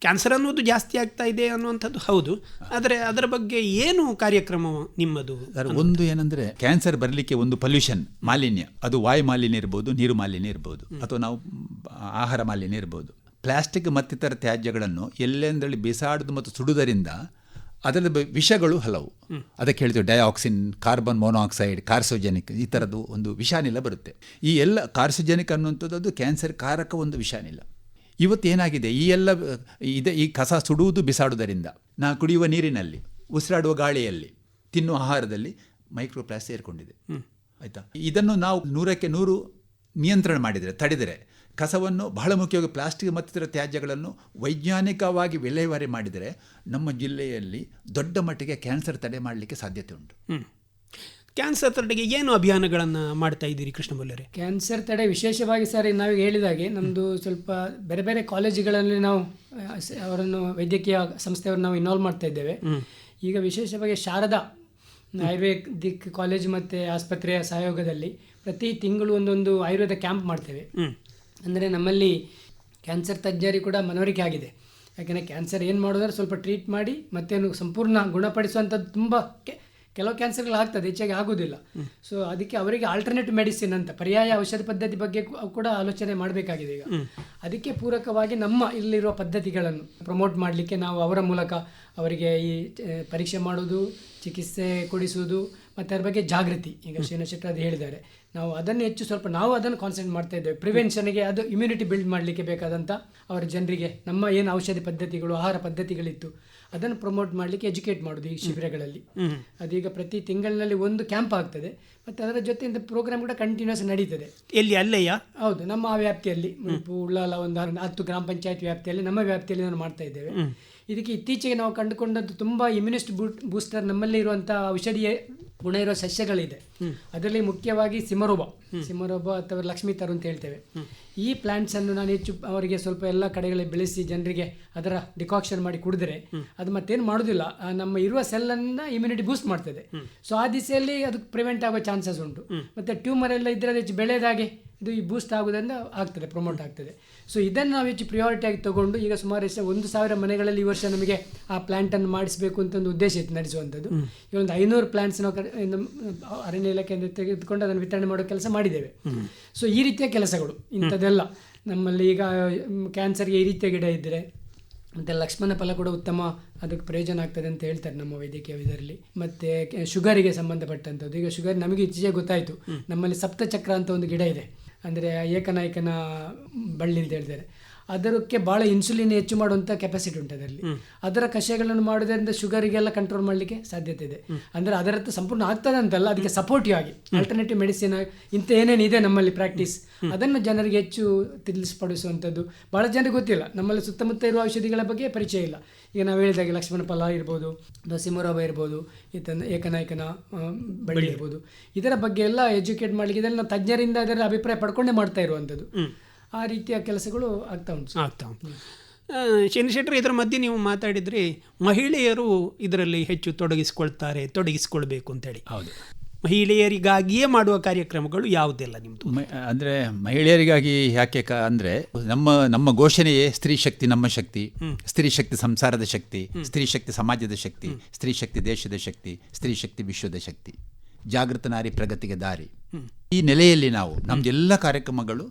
ಕ್ಯಾನ್ಸರ್ ಅನ್ನೋದು ಜಾಸ್ತಿ ಆಗ್ತಾ ಇದೆ ಅನ್ನುವಂಥದ್ದು ಹೌದು. ಆದರೆ ಅದರ ಬಗ್ಗೆ ಏನು ಕಾರ್ಯಕ್ರಮ ನಿಮ್ಮದು? ಒಂದು ಏನಂದ್ರೆ ಕ್ಯಾನ್ಸರ್ ಬರಲಿಕ್ಕೆ ಒಂದು ಪೊಲ್ಯೂಷನ್ ಮಾಲಿನ್ಯ. ಅದು ವಾಯು ಮಾಲಿನ್ಯ ಇರ್ಬೋದು ನೀರು ಮಾಲಿನ್ಯ ಇರ್ಬೋದು ಅಥವಾ ನಾವು ಆಹಾರ ಮಾಲಿನ್ಯ ಇರ್ಬೋದು. ಪ್ಲಾಸ್ಟಿಕ್ ಮತ್ತಿತರ ತ್ಯಾಜ್ಯಗಳನ್ನು ಎಲ್ಲೆಂದರಲ್ಲಿ ಬಿಸಾಡೋದು ಮತ್ತು ಸುಡುವುದರಿಂದ ಅದರ ಬ- ವಿಷಗಳು ಹಲವು. ಅದಕ್ಕೆ ಹೇಳ್ತೀವಿ ಡಯಾಕ್ಸಿನ್ ಕಾರ್ಬನ್ ಮೊನಾಕ್ಸೈಡ್ ಕಾರ್ಸೋಜೆನಿಕ್ ಈ ಥರದ್ದು ಒಂದು ವಿಷಾನಿಲ ಬರುತ್ತೆ. ಈ ಎಲ್ಲ ಕಾರ್ಸೋಜೆನಿಕ್ ಅನ್ನುವಂಥದ್ದು ಅದು ಕ್ಯಾನ್ಸರ್ ಕಾರಕ ಒಂದು ವಿಷಾನಿಲ. ಇವತ್ತು ಏನಾಗಿದೆ? ಈ ಎಲ್ಲ ಇದೆ ಈ ಕಸ ಸುಡುವುದು ಬಿಸಾಡುವುದರಿಂದ ನಾ ಕುಡಿಯುವ ನೀರಿನಲ್ಲಿ ಉಸಿರಾಡುವ ಗಾಳಿಯಲ್ಲಿ ತಿನ್ನುವ ಆಹಾರದಲ್ಲಿ ಮೈಕ್ರೋಪ್ಲಾಸ್ ಸೇರಿಕೊಂಡಿದೆ ಆಯಿತಾ? ಇದನ್ನು ನಾವು ನೂರಕ್ಕೆ ನೂರು ನಿಯಂತ್ರಣ ಮಾಡಿದರೆ ತಡೆದರೆ ಕಸವನ್ನು ಬಹಳ ಮುಖ್ಯವಾಗಿ ಪ್ಲಾಸ್ಟಿಕ್ ಮತ್ತಿತರ ತ್ಯಾಜ್ಯಗಳನ್ನು ವೈಜ್ಞಾನಿಕವಾಗಿ ವಿಲೇವಾರಿ ಮಾಡಿದರೆ ನಮ್ಮ ಜಿಲ್ಲೆಯಲ್ಲಿ ದೊಡ್ಡ ಮಟ್ಟಿಗೆ ಕ್ಯಾನ್ಸರ್ ತಡೆ ಮಾಡಲಿಕ್ಕೆ ಸಾಧ್ಯತೆ ಉಂಟು. ಕ್ಯಾನ್ಸರ್ ತಡೆಗೆ ಏನು ಅಭಿಯಾನಗಳನ್ನು ಮಾಡ್ತಾ ಇದ್ದೀರಿ ಕೃಷ್ಣಮೂಲ್ಯರೇ ಕ್ಯಾನ್ಸರ್ ತಡೆ ವಿಶೇಷವಾಗಿ ಸರ್ ನಾವೀಗ ಹೇಳಿದಾಗೆ ನಮ್ಮದು ಸ್ವಲ್ಪ ಬೇರೆ ಬೇರೆ ಕಾಲೇಜುಗಳಲ್ಲಿ ನಾವು ಸ- ಅವರನ್ನು ವೈದ್ಯಕೀಯ ಸಂಸ್ಥೆಯವರು ನಾವು ಇನ್ವಾಲ್ವ್ ಮಾಡ್ತಾ ಇದ್ದೇವೆ. ಈಗ ವಿಶೇಷವಾಗಿ ಶಾರದಾ ಆಯುರ್ವೇದಿಕ್ ಕಾಲೇಜ್ ಮತ್ತು ಆಸ್ಪತ್ರೆಯ ಸಹಯೋಗದಲ್ಲಿ ಪ್ರತಿ ತಿಂಗಳು ಒಂದೊಂದು ಆಯುರ್ವೇದ ಕ್ಯಾಂಪ್ ಮಾಡ್ತೇವೆ. ಅಂದರೆ ನಮ್ಮಲ್ಲಿ ಕ್ಯಾನ್ಸರ್ ತಜ್ಞರಿಗೆ ಕೂಡ ಮನವರಿಕೆ ಆಗಿದೆ ಯಾಕೆಂದರೆ ಕ್ಯಾನ್ಸರ್ ಏನು ಮಾಡೋದ್ರೆ ಸ್ವಲ್ಪ ಟ್ರೀಟ್ ಮಾಡಿ ಮತ್ತೇನು ಸಂಪೂರ್ಣ ಗುಣಪಡಿಸುವಂಥದ್ದು ತುಂಬ ಕೆಲವು ಕ್ಯಾನ್ಸರ್ಗಳು ಆಗ್ತದೆ ಹೆಚ್ಚಾಗಿ ಆಗೋದಿಲ್ಲ. ಸೊ ಅದಕ್ಕೆ ಅವರಿಗೆ ಆಲ್ಟರ್ನೇಟ್ ಮೆಡಿಸಿನ್ ಅಂತ ಪರ್ಯಾಯ ಔಷಧ ಪದ್ಧತಿ ಬಗ್ಗೆ ಕೂಡ ಆಲೋಚನೆ ಮಾಡಬೇಕಾಗಿದೆ ಈಗ. ಅದಕ್ಕೆ ಪೂರಕವಾಗಿ ನಮ್ಮ ಇಲ್ಲಿರುವ ಪದ್ಧತಿಗಳನ್ನು ಪ್ರಮೋಟ್ ಮಾಡಲಿಕ್ಕೆ ನಾವು ಅವರ ಮೂಲಕ ಅವರಿಗೆ ಈ ಪರೀಕ್ಷೆ ಮಾಡೋದು ಚಿಕಿತ್ಸೆ ಕೊಡಿಸುವುದು ಮತ್ತು ಅದ್ರ ಬಗ್ಗೆ ಜಾಗೃತಿ. ಈಗ ಶ್ರೀನಿವಾಸ್ ಶೆಟ್ಟರ್ ಅದು ಹೇಳಿದ್ದಾರೆ. ನಾವು ಅದನ್ನು ಹೆಚ್ಚು ಸ್ವಲ್ಪ ನಾವು ಅದನ್ನು ಕಾನ್ಸೆಂಟ್ ಮಾಡ್ತಾ ಇದ್ದೇವೆ. ಪ್ರಿವೆನ್ಷನ್ಗೆ ಅದು ಇಮ್ಯುನಿಟಿ ಬಿಲ್ಡ್ ಮಾಡಲಿಕ್ಕೆ ಬೇಕಾದಂಥ ಅವರ ಜನರಿಗೆ ನಮ್ಮ ಏನು ಔಷಧಿ ಪದ್ಧತಿಗಳು ಆಹಾರ ಪದ್ಧತಿಗಳಿತ್ತು ಅದನ್ನು ಪ್ರಮೋಟ್ ಮಾಡಲಿಕ್ಕೆ ಎಜುಕೇಟ್ ಮಾಡೋದು ಈ ಶಿಬಿರಗಳಲ್ಲಿ. ಅದೀಗ ಪ್ರತಿ ತಿಂಗಳಿನಲ್ಲಿ ಒಂದು ಕ್ಯಾಂಪ್ ಆಗ್ತದೆ. ಮತ್ತು ಅದರ ಜೊತೆಯಿಂದ ಪ್ರೋಗ್ರಾಮ್ ಕೂಡ ಕಂಟಿನ್ಯೂಸ್ ನಡೀತದೆ. ಎಲ್ಲಿ ಅಲ್ಲಯ್ಯ ಹೌದು ನಮ್ಮ ಆ ವ್ಯಾಪ್ತಿಯಲ್ಲಿ. ಉಳ್ಳಾಲ ಒಂದು ಹತ್ತು ಗ್ರಾಮ ಪಂಚಾಯತ್ ವ್ಯಾಪ್ತಿಯಲ್ಲಿ ನಮ್ಮ ವ್ಯಾಪ್ತಿಯಲ್ಲಿ ನಾವು ಮಾಡ್ತಾ ಇದ್ದೇವೆ. ಇದಕ್ಕೆ ಇತ್ತೀಚೆಗೆ ನಾವು ಕಂಡುಕೊಂಡದ್ದು ತುಂಬ ಇಮ್ಯುನಿಸ್ಟ್ ಬೂಸ್ಟರ್ ನಮ್ಮಲ್ಲಿ ಇರುವಂತಹ ಔಷಧೀಯ ಗುಣ ಇರೋ ಸಸ್ಯಗಳಿದೆ. ಅದರಲ್ಲಿ ಮುಖ್ಯವಾಗಿ ಸಿಮರೋಬ. ಸಿಮರೋಬ ಅಥವಾ ಲಕ್ಷ್ಮೀ ತರು ಅಂತ ಹೇಳ್ತೇವೆ. ಈ ಪ್ಲಾಂಟ್ಸ್ ಅನ್ನು ನಾನು ಹೆಚ್ಚು ಅವರಿಗೆ ಸ್ವಲ್ಪ ಎಲ್ಲ ಕಡೆಗಳಲ್ಲಿ ಬೆಳೆಸಿ ಜನರಿಗೆ ಅದರ ಡಿಕಾಕ್ಷನ್ ಮಾಡಿ ಕುಡಿದ್ರೆ ಅದು ಮತ್ತೇನು ಮಾಡೋದಿಲ್ಲ. ನಮ್ಮ ಇರುವ ಸೆಲ್ಲನ್ನು ಇಮ್ಯುನಿಟಿ ಬೂಸ್ಟ್ ಮಾಡ್ತದೆ. ಸೊ ಆ ದಿಸೆಯಲ್ಲಿ ಅದು ಪ್ರಿವೆಂಟ್ ಆಗೋ ಚಾನ್ಸಸ್ ಉಂಟು. ಮತ್ತೆ ಟ್ಯೂಮರ್ ಎಲ್ಲ ಇದ್ರೆ ಅದು ಹೆಚ್ಚು ಬೆಳೆದಾಗೆ ಇದು ಈ ಬೂಸ್ಟ್ ಆಗೋದ್ರಿಂದ ಆಗ್ತದೆ ಪ್ರಮೋಟ್ ಆಗ್ತದೆ. ಸೊ ಇದನ್ನು ನಾವು ಹೆಚ್ಚು ಪ್ರಿಯಾರಿಟಿ ಆಗಿ ತಗೊಂಡು ಈಗ ಸುಮಾರು ಎಷ್ಟು ಒಂದು ಸಾವಿರ ಮನೆಗಳಲ್ಲಿ ಈ ವರ್ಷ ನಮಗೆ ಆ ಪ್ಲ್ಯಾಂಟನ್ನು ಮಾಡಿಸಬೇಕು ಅಂತ ಒಂದು ಉದ್ದೇಶ ಇತ್ತು ನಡೆಸುವಂಥದ್ದು. ಈ ಒಂದು ಐನೂರು ಪ್ಲ್ಯಾಂಟ್ಸ್ ನಾವು ಅರಣ್ಯ ಇಲಾಖೆಯಿಂದ ತೆಗೆದುಕೊಂಡು ಅದನ್ನು ವಿತರಣೆ ಮಾಡೋ ಕೆಲಸ ಮಾಡಿದ್ದೇವೆ. ಸೊ ಈ ರೀತಿಯ ಕೆಲಸಗಳು ಇಂಥದ್ದೆಲ್ಲ. ನಮ್ಮಲ್ಲಿ ಈಗ ಕ್ಯಾನ್ಸರ್ಗೆ ಈ ರೀತಿಯ ಗಿಡ ಇದ್ದರೆ ಮತ್ತು ಲಕ್ಷ್ಮಣ ಫಲ ಕೂಡ ಉತ್ತಮ ಅದಕ್ಕೆ ಪ್ರಯೋಜನ ಆಗ್ತದೆ ಅಂತ ಹೇಳ್ತಾರೆ ನಮ್ಮ ವೈದ್ಯಕೀಯ ಇದರಲ್ಲಿ. ಮತ್ತು ಶುಗರಿಗೆ ಸಂಬಂಧಪಟ್ಟಂಥದ್ದು. ಈಗ ಶುಗರ್ ನಮಗೆ ಇತ್ತೀಚೆಗೆ ಗೊತ್ತಾಯಿತು. ನಮ್ಮಲ್ಲಿ ಸಪ್ತಚಕ್ರ ಅಂತ ಒಂದು ಗಿಡ ಇದೆ. ಅಂದರೆ ಏಕನಾಯಕನ ಬಳ್ಳಿ ಅಂತ ಹೇಳ್ತಾರೆ. ಅದಕ್ಕೆ ಭಾಳ ಇನ್ಸುಲಿನ್ ಹೆಚ್ಚು ಮಾಡುವಂಥ ಕೆಪಾಸಿಟಿ ಉಂಟು ಅದರಲ್ಲಿ. ಅದರ ಕಷಾಯಗಳನ್ನು ಮಾಡೋದ್ರಿಂದ ಶುಗರಿಗೆಲ್ಲ ಕಂಟ್ರೋಲ್ ಮಾಡಲಿಕ್ಕೆ ಸಾಧ್ಯತೆ ಇದೆ. ಅಂದರೆ ಅದರದ್ದು ಸಂಪೂರ್ಣ ಆಗ್ತದೆ ಅಂತಲ್ಲ ಅದಕ್ಕೆ ಸಪೋರ್ಟಿವ್ ಆಗಿ. ಆಲ್ಟರ್ನೇಟಿವ್ ಮೆಡಿಸಿನ್ ಇಂಥ ಏನೇನಿದೆ ನಮ್ಮಲ್ಲಿ ಪ್ರಾಕ್ಟೀಸ್ ಅದನ್ನು ಜನರಿಗೆ ಹೆಚ್ಚು ತಿಳಿಸ್ಪಡಿಸುವಂಥದ್ದು. ಭಾಳ ಜನರಿಗೆ ಗೊತ್ತಿಲ್ಲ. ನಮ್ಮಲ್ಲಿ ಸುತ್ತಮುತ್ತ ಇರುವ ಔಷಧಿಗಳ ಬಗ್ಗೆ ಪರಿಚಯ ಇಲ್ಲ. ಈಗ ನಾವು ಹೇಳಿದಾಗೆ ಲಕ್ಷ್ಮಣ ಫಲ ಇರ್ಬೋದು ನರಸಿಂಹರಾವ ಇರ್ಬೋದು ಈತನ ಏಕನಾಯಕನ ಬಳ್ಳಿ ಇರ್ಬೋದು. ಇದರ ಬಗ್ಗೆ ಎಲ್ಲ ಎಜುಕೇಟ್ ಮಾಡಲಿಕ್ಕೆ ಇದೆಲ್ಲ ನಾವು ತಜ್ಞರಿಂದ ಅದರ ಅಭಿಪ್ರಾಯ ಪಡ್ಕೊಂಡೇ ಮಾಡ್ತಾ ಇರುವಂಥದ್ದು ಆ ರೀತಿಯ ಕೆಲಸಗಳು ಆಗ್ತಾ ಉಂಟು ಆಗ್ತಾ ಉಂಟು. ಚಂದ್ರಶೇಖರ್ ಇದರ ಮಧ್ಯೆ ನೀವು ಮಾತಾಡಿದರೆ ಮಹಿಳೆಯರು ಇದರಲ್ಲಿ ಹೆಚ್ಚು ತೊಡಗಿಸ್ಕೊಳ್ತಾರೆ ತೊಡಗಿಸ್ಕೊಳ್ಬೇಕು ಅಂತೇಳಿ ಹೌದು. ಮಹಿಳೆಯರಿಗಾಗಿಯೇ ಮಾಡುವ ಕಾರ್ಯಕ್ರಮಗಳು ಯಾವುದೆಲ್ಲ ನಿಮ್ಮದು ಅಂದ್ರೆ ಮಹಿಳೆಯರಿಗಾಗಿ ಯಾಕೆ ಕ ಅಂದರೆ ನಮ್ಮ ನಮ್ಮ ಘೋಷಣೆಯೇ ಸ್ತ್ರೀ ಶಕ್ತಿ ನಮ್ಮ ಶಕ್ತಿ. ಸ್ತ್ರೀ ಶಕ್ತಿ ಸಂಸಾರದ ಶಕ್ತಿ ಸ್ತ್ರೀ ಶಕ್ತಿ ಸಮಾಜದ ಶಕ್ತಿ ಸ್ತ್ರೀ ಶಕ್ತಿ ದೇಶದ ಶಕ್ತಿ ಸ್ತ್ರೀ ಶಕ್ತಿ ವಿಶ್ವದ ಶಕ್ತಿ. ಜಾಗೃತ ನಾರಿ ಪ್ರಗತಿಗೆ ದಾರಿ. ಈ ನೆಲೆಯಲ್ಲಿ ನಾವು ನಮ್ದು ಎಲ್ಲ ಕಾರ್ಯಕ್ರಮಗಳು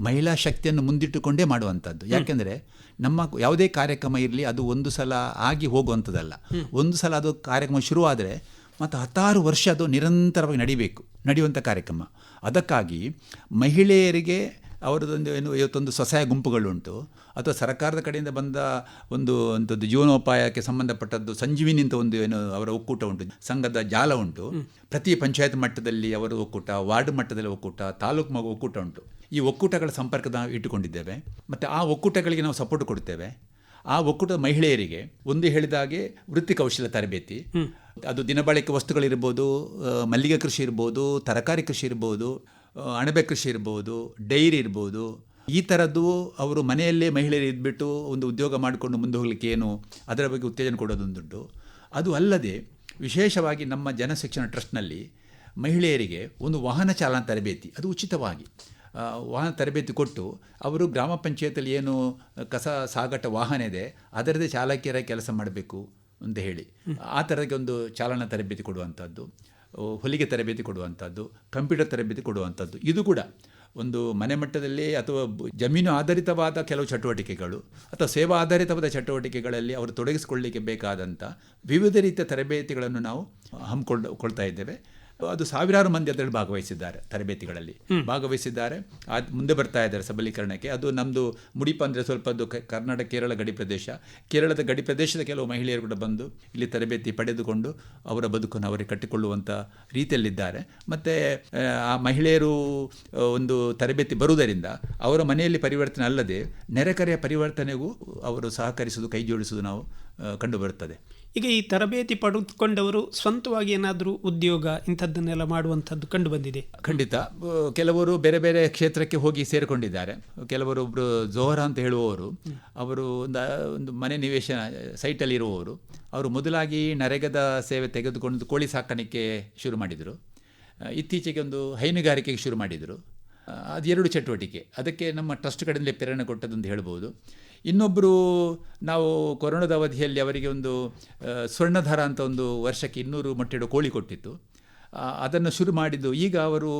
ಮಹಿಳಾ ಶಕ್ತಿಯನ್ನು ಮುಂದಿಟ್ಟುಕೊಂಡೇ ಮಾಡುವಂಥದ್ದು. ಯಾಕೆಂದರೆ ನಮ್ಮ ಯಾವುದೇ ಕಾರ್ಯಕ್ರಮ ಇರಲಿ ಅದು ಒಂದು ಸಲ ಆಗಿ ಹೋಗುವಂಥದ್ದಲ್ಲ. ಒಂದು ಸಲ ಅದು ಕಾರ್ಯಕ್ರಮ ಶುರುವಾದರೆ ಮತ್ತು ಹತ್ತಾರು ವರ್ಷ ಅದು ನಿರಂತರವಾಗಿ ನಡಿಬೇಕು ನಡೆಯುವಂಥ ಕಾರ್ಯಕ್ರಮ. ಅದಕ್ಕಾಗಿ ಮಹಿಳೆಯರಿಗೆ ಅವರದೊಂದು ಏನು ಇವತ್ತೊಂದು ಸ್ವಸಹಾಯ ಗುಂಪುಗಳುಂಟು ಅಥವಾ ಸರ್ಕಾರದ ಕಡೆಯಿಂದ ಬಂದ ಒಂದು ಅಂಥದ್ದು ಜೀವನೋಪಾಯಕ್ಕೆ ಸಂಬಂಧಪಟ್ಟದ್ದು ಸಂಜೀವಿನಿ ಅಂತ ಒಂದು ಏನು ಅವರ ಒಕ್ಕೂಟ ಉಂಟು. ಸಂಘದ ಜಾಲ ಉಂಟು. ಪ್ರತಿ ಪಂಚಾಯತ್ ಮಟ್ಟದಲ್ಲಿ ಅವರ ಒಕ್ಕೂಟ ವಾರ್ಡ್ ಮಟ್ಟದಲ್ಲಿ ಒಕ್ಕೂಟ ತಾಲೂಕು ಮಗು ಒಕ್ಕೂಟ ಉಂಟು. ಈ ಒಕ್ಕೂಟಗಳ ಸಂಪರ್ಕದ ನಾವು ಇಟ್ಟುಕೊಂಡಿದ್ದೇವೆ. ಮತ್ತು ಆ ಒಕ್ಕೂಟಗಳಿಗೆ ನಾವು ಸಪೋರ್ಟ್ ಕೊಡ್ತೇವೆ. ಆ ಒಕ್ಕೂಟದ ಮಹಿಳೆಯರಿಗೆ ಒಂದು ಹೇಳಿದ ಹಾಗೆ ವೃತ್ತಿ ಕೌಶಲ್ಯ ತರಬೇತಿ. ಅದು ದಿನಬಳಕೆ ವಸ್ತುಗಳಿರ್ಬೋದು ಮಲ್ಲಿಗೆ ಕೃಷಿ ಇರ್ಬೋದು, ತರಕಾರಿ ಕೃಷಿ ಇರ್ಬೋದು ಅಣಬೆ ಕೃಷಿ ಇರ್ಬೋದು, ಡೈರಿ ಇರ್ಬೋದು. ಈ ಥರದ್ದು ಅವರು ಮನೆಯಲ್ಲೇ ಮಹಿಳೆಯರು ಇದ್ಬಿಟ್ಟು ಒಂದು ಉದ್ಯೋಗ ಮಾಡಿಕೊಂಡು ಮುಂದೆ ಹೋಗಲಿಕ್ಕೆ ಏನು ಅದರ ಬಗ್ಗೆ ಉತ್ತೇಜನ ಕೊಡೋದೊಂದುಂಟು. ಅದು ಅಲ್ಲದೆ ವಿಶೇಷವಾಗಿ ನಮ್ಮ ಜನಶಿಕ್ಷಣ ಟ್ರಸ್ಟ್ನಲ್ಲಿ ಮಹಿಳೆಯರಿಗೆ ಒಂದು ವಾಹನ ಚಾಲನ ತರಬೇತಿ, ಅದು ಉಚಿತವಾಗಿ ವಾಹನ ತರಬೇತಿ ಕೊಟ್ಟು ಅವರು ಗ್ರಾಮ ಪಂಚಾಯತಲ್ಲಿ ಏನು ಕಸ ಸಾಗಾಟ ವಾಹನ ಇದೆ ಅದರದೇ ಚಾಲಕಿಯರ ಕೆಲಸ ಮಾಡಬೇಕು. ಅಂತ ಹೇಳಿ. ಆ ಥರಕ್ಕೆ ಒಂದು ಚಾಲನಾ ತರಬೇತಿ ಕೊಡುವಂಥದ್ದು ಹೊಲಿಗೆ ತರಬೇತಿ ಕೊಡುವಂಥದ್ದು ಕಂಪ್ಯೂಟರ್ ತರಬೇತಿ ಕೊಡುವಂಥದ್ದು ಇದು ಕೂಡ ಒಂದು ಮನೆ ಮಟ್ಟದಲ್ಲಿ ಅಥವಾ ಜಮೀನು ಆಧಾರಿತವಾದ ಕೆಲವು ಚಟುವಟಿಕೆಗಳು ಅಥವಾ ಸೇವಾ ಆಧಾರಿತವಾದ ಚಟುವಟಿಕೆಗಳಲ್ಲಿ ಅವರು ತೊಡಗಿಸಿಕೊಳ್ಳಲಿಕ್ಕೆ ಬೇಕಾದಂಥ ವಿವಿಧ ರೀತಿಯ ತರಬೇತಿಗಳನ್ನು ನಾವು ಹಮ್ಮಿಕೊಂಡು ಕೊಳ್ತಾ ಇದ್ದೇವೆ. ಅದು ಸಾವಿರಾರು ಮಂದಿ ಅದರಲ್ಲಿ ಭಾಗವಹಿಸಿದ್ದಾರೆ ತರಬೇತಿಗಳಲ್ಲಿ. ಭಾಗವಹಿಸಿದ್ದಾರೆ. ಅದು ಮುಂದೆ ಬರ್ತಾ ಇದ್ದಾರೆ ಸಬಲೀಕರಣಕ್ಕೆ. ಅದು ನಮ್ಮದು ಮುಡಿಪ ಅಂದರೆ ಸ್ವಲ್ಪ ಅದು ಕರ್ನಾಟಕ ಕೇರಳ ಗಡಿ ಪ್ರದೇಶ. ಕೇರಳದ ಗಡಿ ಪ್ರದೇಶದ ಕೆಲವು ಮಹಿಳೆಯರು ಕೂಡ ಬಂದು ಇಲ್ಲಿ ತರಬೇತಿ ಪಡೆದುಕೊಂಡು ಅವರ ಬದುಕನ್ನು ಅವರಿಗೆ ಕಟ್ಟಿಕೊಳ್ಳುವಂಥ ರೀತಿಯಲ್ಲಿದ್ದಾರೆ. ಮತ್ತು ಆ ಮಹಿಳೆಯರು ಒಂದು ತರಬೇತಿ ಬರುವುದರಿಂದ ಅವರ ಮನೆಯಲ್ಲಿ ಪರಿವರ್ತನೆ ಅಲ್ಲದೆ ನೆರೆಕರೆಯ ಪರಿವರ್ತನೆಗೂ ಅವರು ಸಹಕರಿಸುವುದು ಕೈ ಜೋಡಿಸುವುದು ನಾವು ಕಂಡುಬರುತ್ತದೆ. ಈಗ ಈ ತರಬೇತಿ ಪಡೆದುಕೊಂಡವರು ಸ್ವಂತವಾಗಿ ಏನಾದರೂ ಉದ್ಯೋಗ ಇಂಥದ್ದನ್ನೆಲ್ಲ ಮಾಡುವಂಥದ್ದು ಕಂಡು ಬಂದಿದೆ ಖಂಡಿತ ಕೆಲವರು ಬೇರೆ ಬೇರೆ ಕ್ಷೇತ್ರಕ್ಕೆ ಹೋಗಿ ಸೇರಿಕೊಂಡಿದ್ದಾರೆ. ಕೆಲವರು ಒಬ್ಬರು ಜೋಹರ ಅಂತ ಹೇಳುವವರು, ಅವರು ಒಂದು ಮನೆ ನಿವೇಶನ ಸೈಟಲ್ಲಿರುವವರು, ಅವರು ಮೊದಲಾಗಿ ನರೇಗದ ಸೇವೆ ತೆಗೆದುಕೊಂಡು ಕೋಳಿ ಸಾಕಾಣಿಕೆ ಶುರು ಮಾಡಿದರು. ಇತ್ತೀಚೆಗೆ ಒಂದು ಹೈನುಗಾರಿಕೆಗೆ ಶುರು ಮಾಡಿದರು. ಅದು ಎರಡು ಚಟುವಟಿಕೆ. ಅದಕ್ಕೆ ನಮ್ಮ ಟ್ರಸ್ಟ್ ಕಡೆಯಿಂದ ಪ್ರೇರಣೆ ಕೊಟ್ಟದ್ದು ಅಂತ ಹೇಳ್ಬೋದು. ಇನ್ನೊಬ್ಬರು ನಾವು ಕೊರೋನಾದ ಅವಧಿಯಲ್ಲಿ ಅವರಿಗೆ ಒಂದು ಸ್ವರ್ಣಧಾರ ಅಂತ ಒಂದು ವರ್ಷಕ್ಕೆ ಇನ್ನೂರು ಮೊಟ್ಟೆಡು ಕೋಳಿ ಕೊಟ್ಟಿತ್ತು. ಅದನ್ನು ಶುರು ಮಾಡಿದ್ದು ಈಗ ಅವರು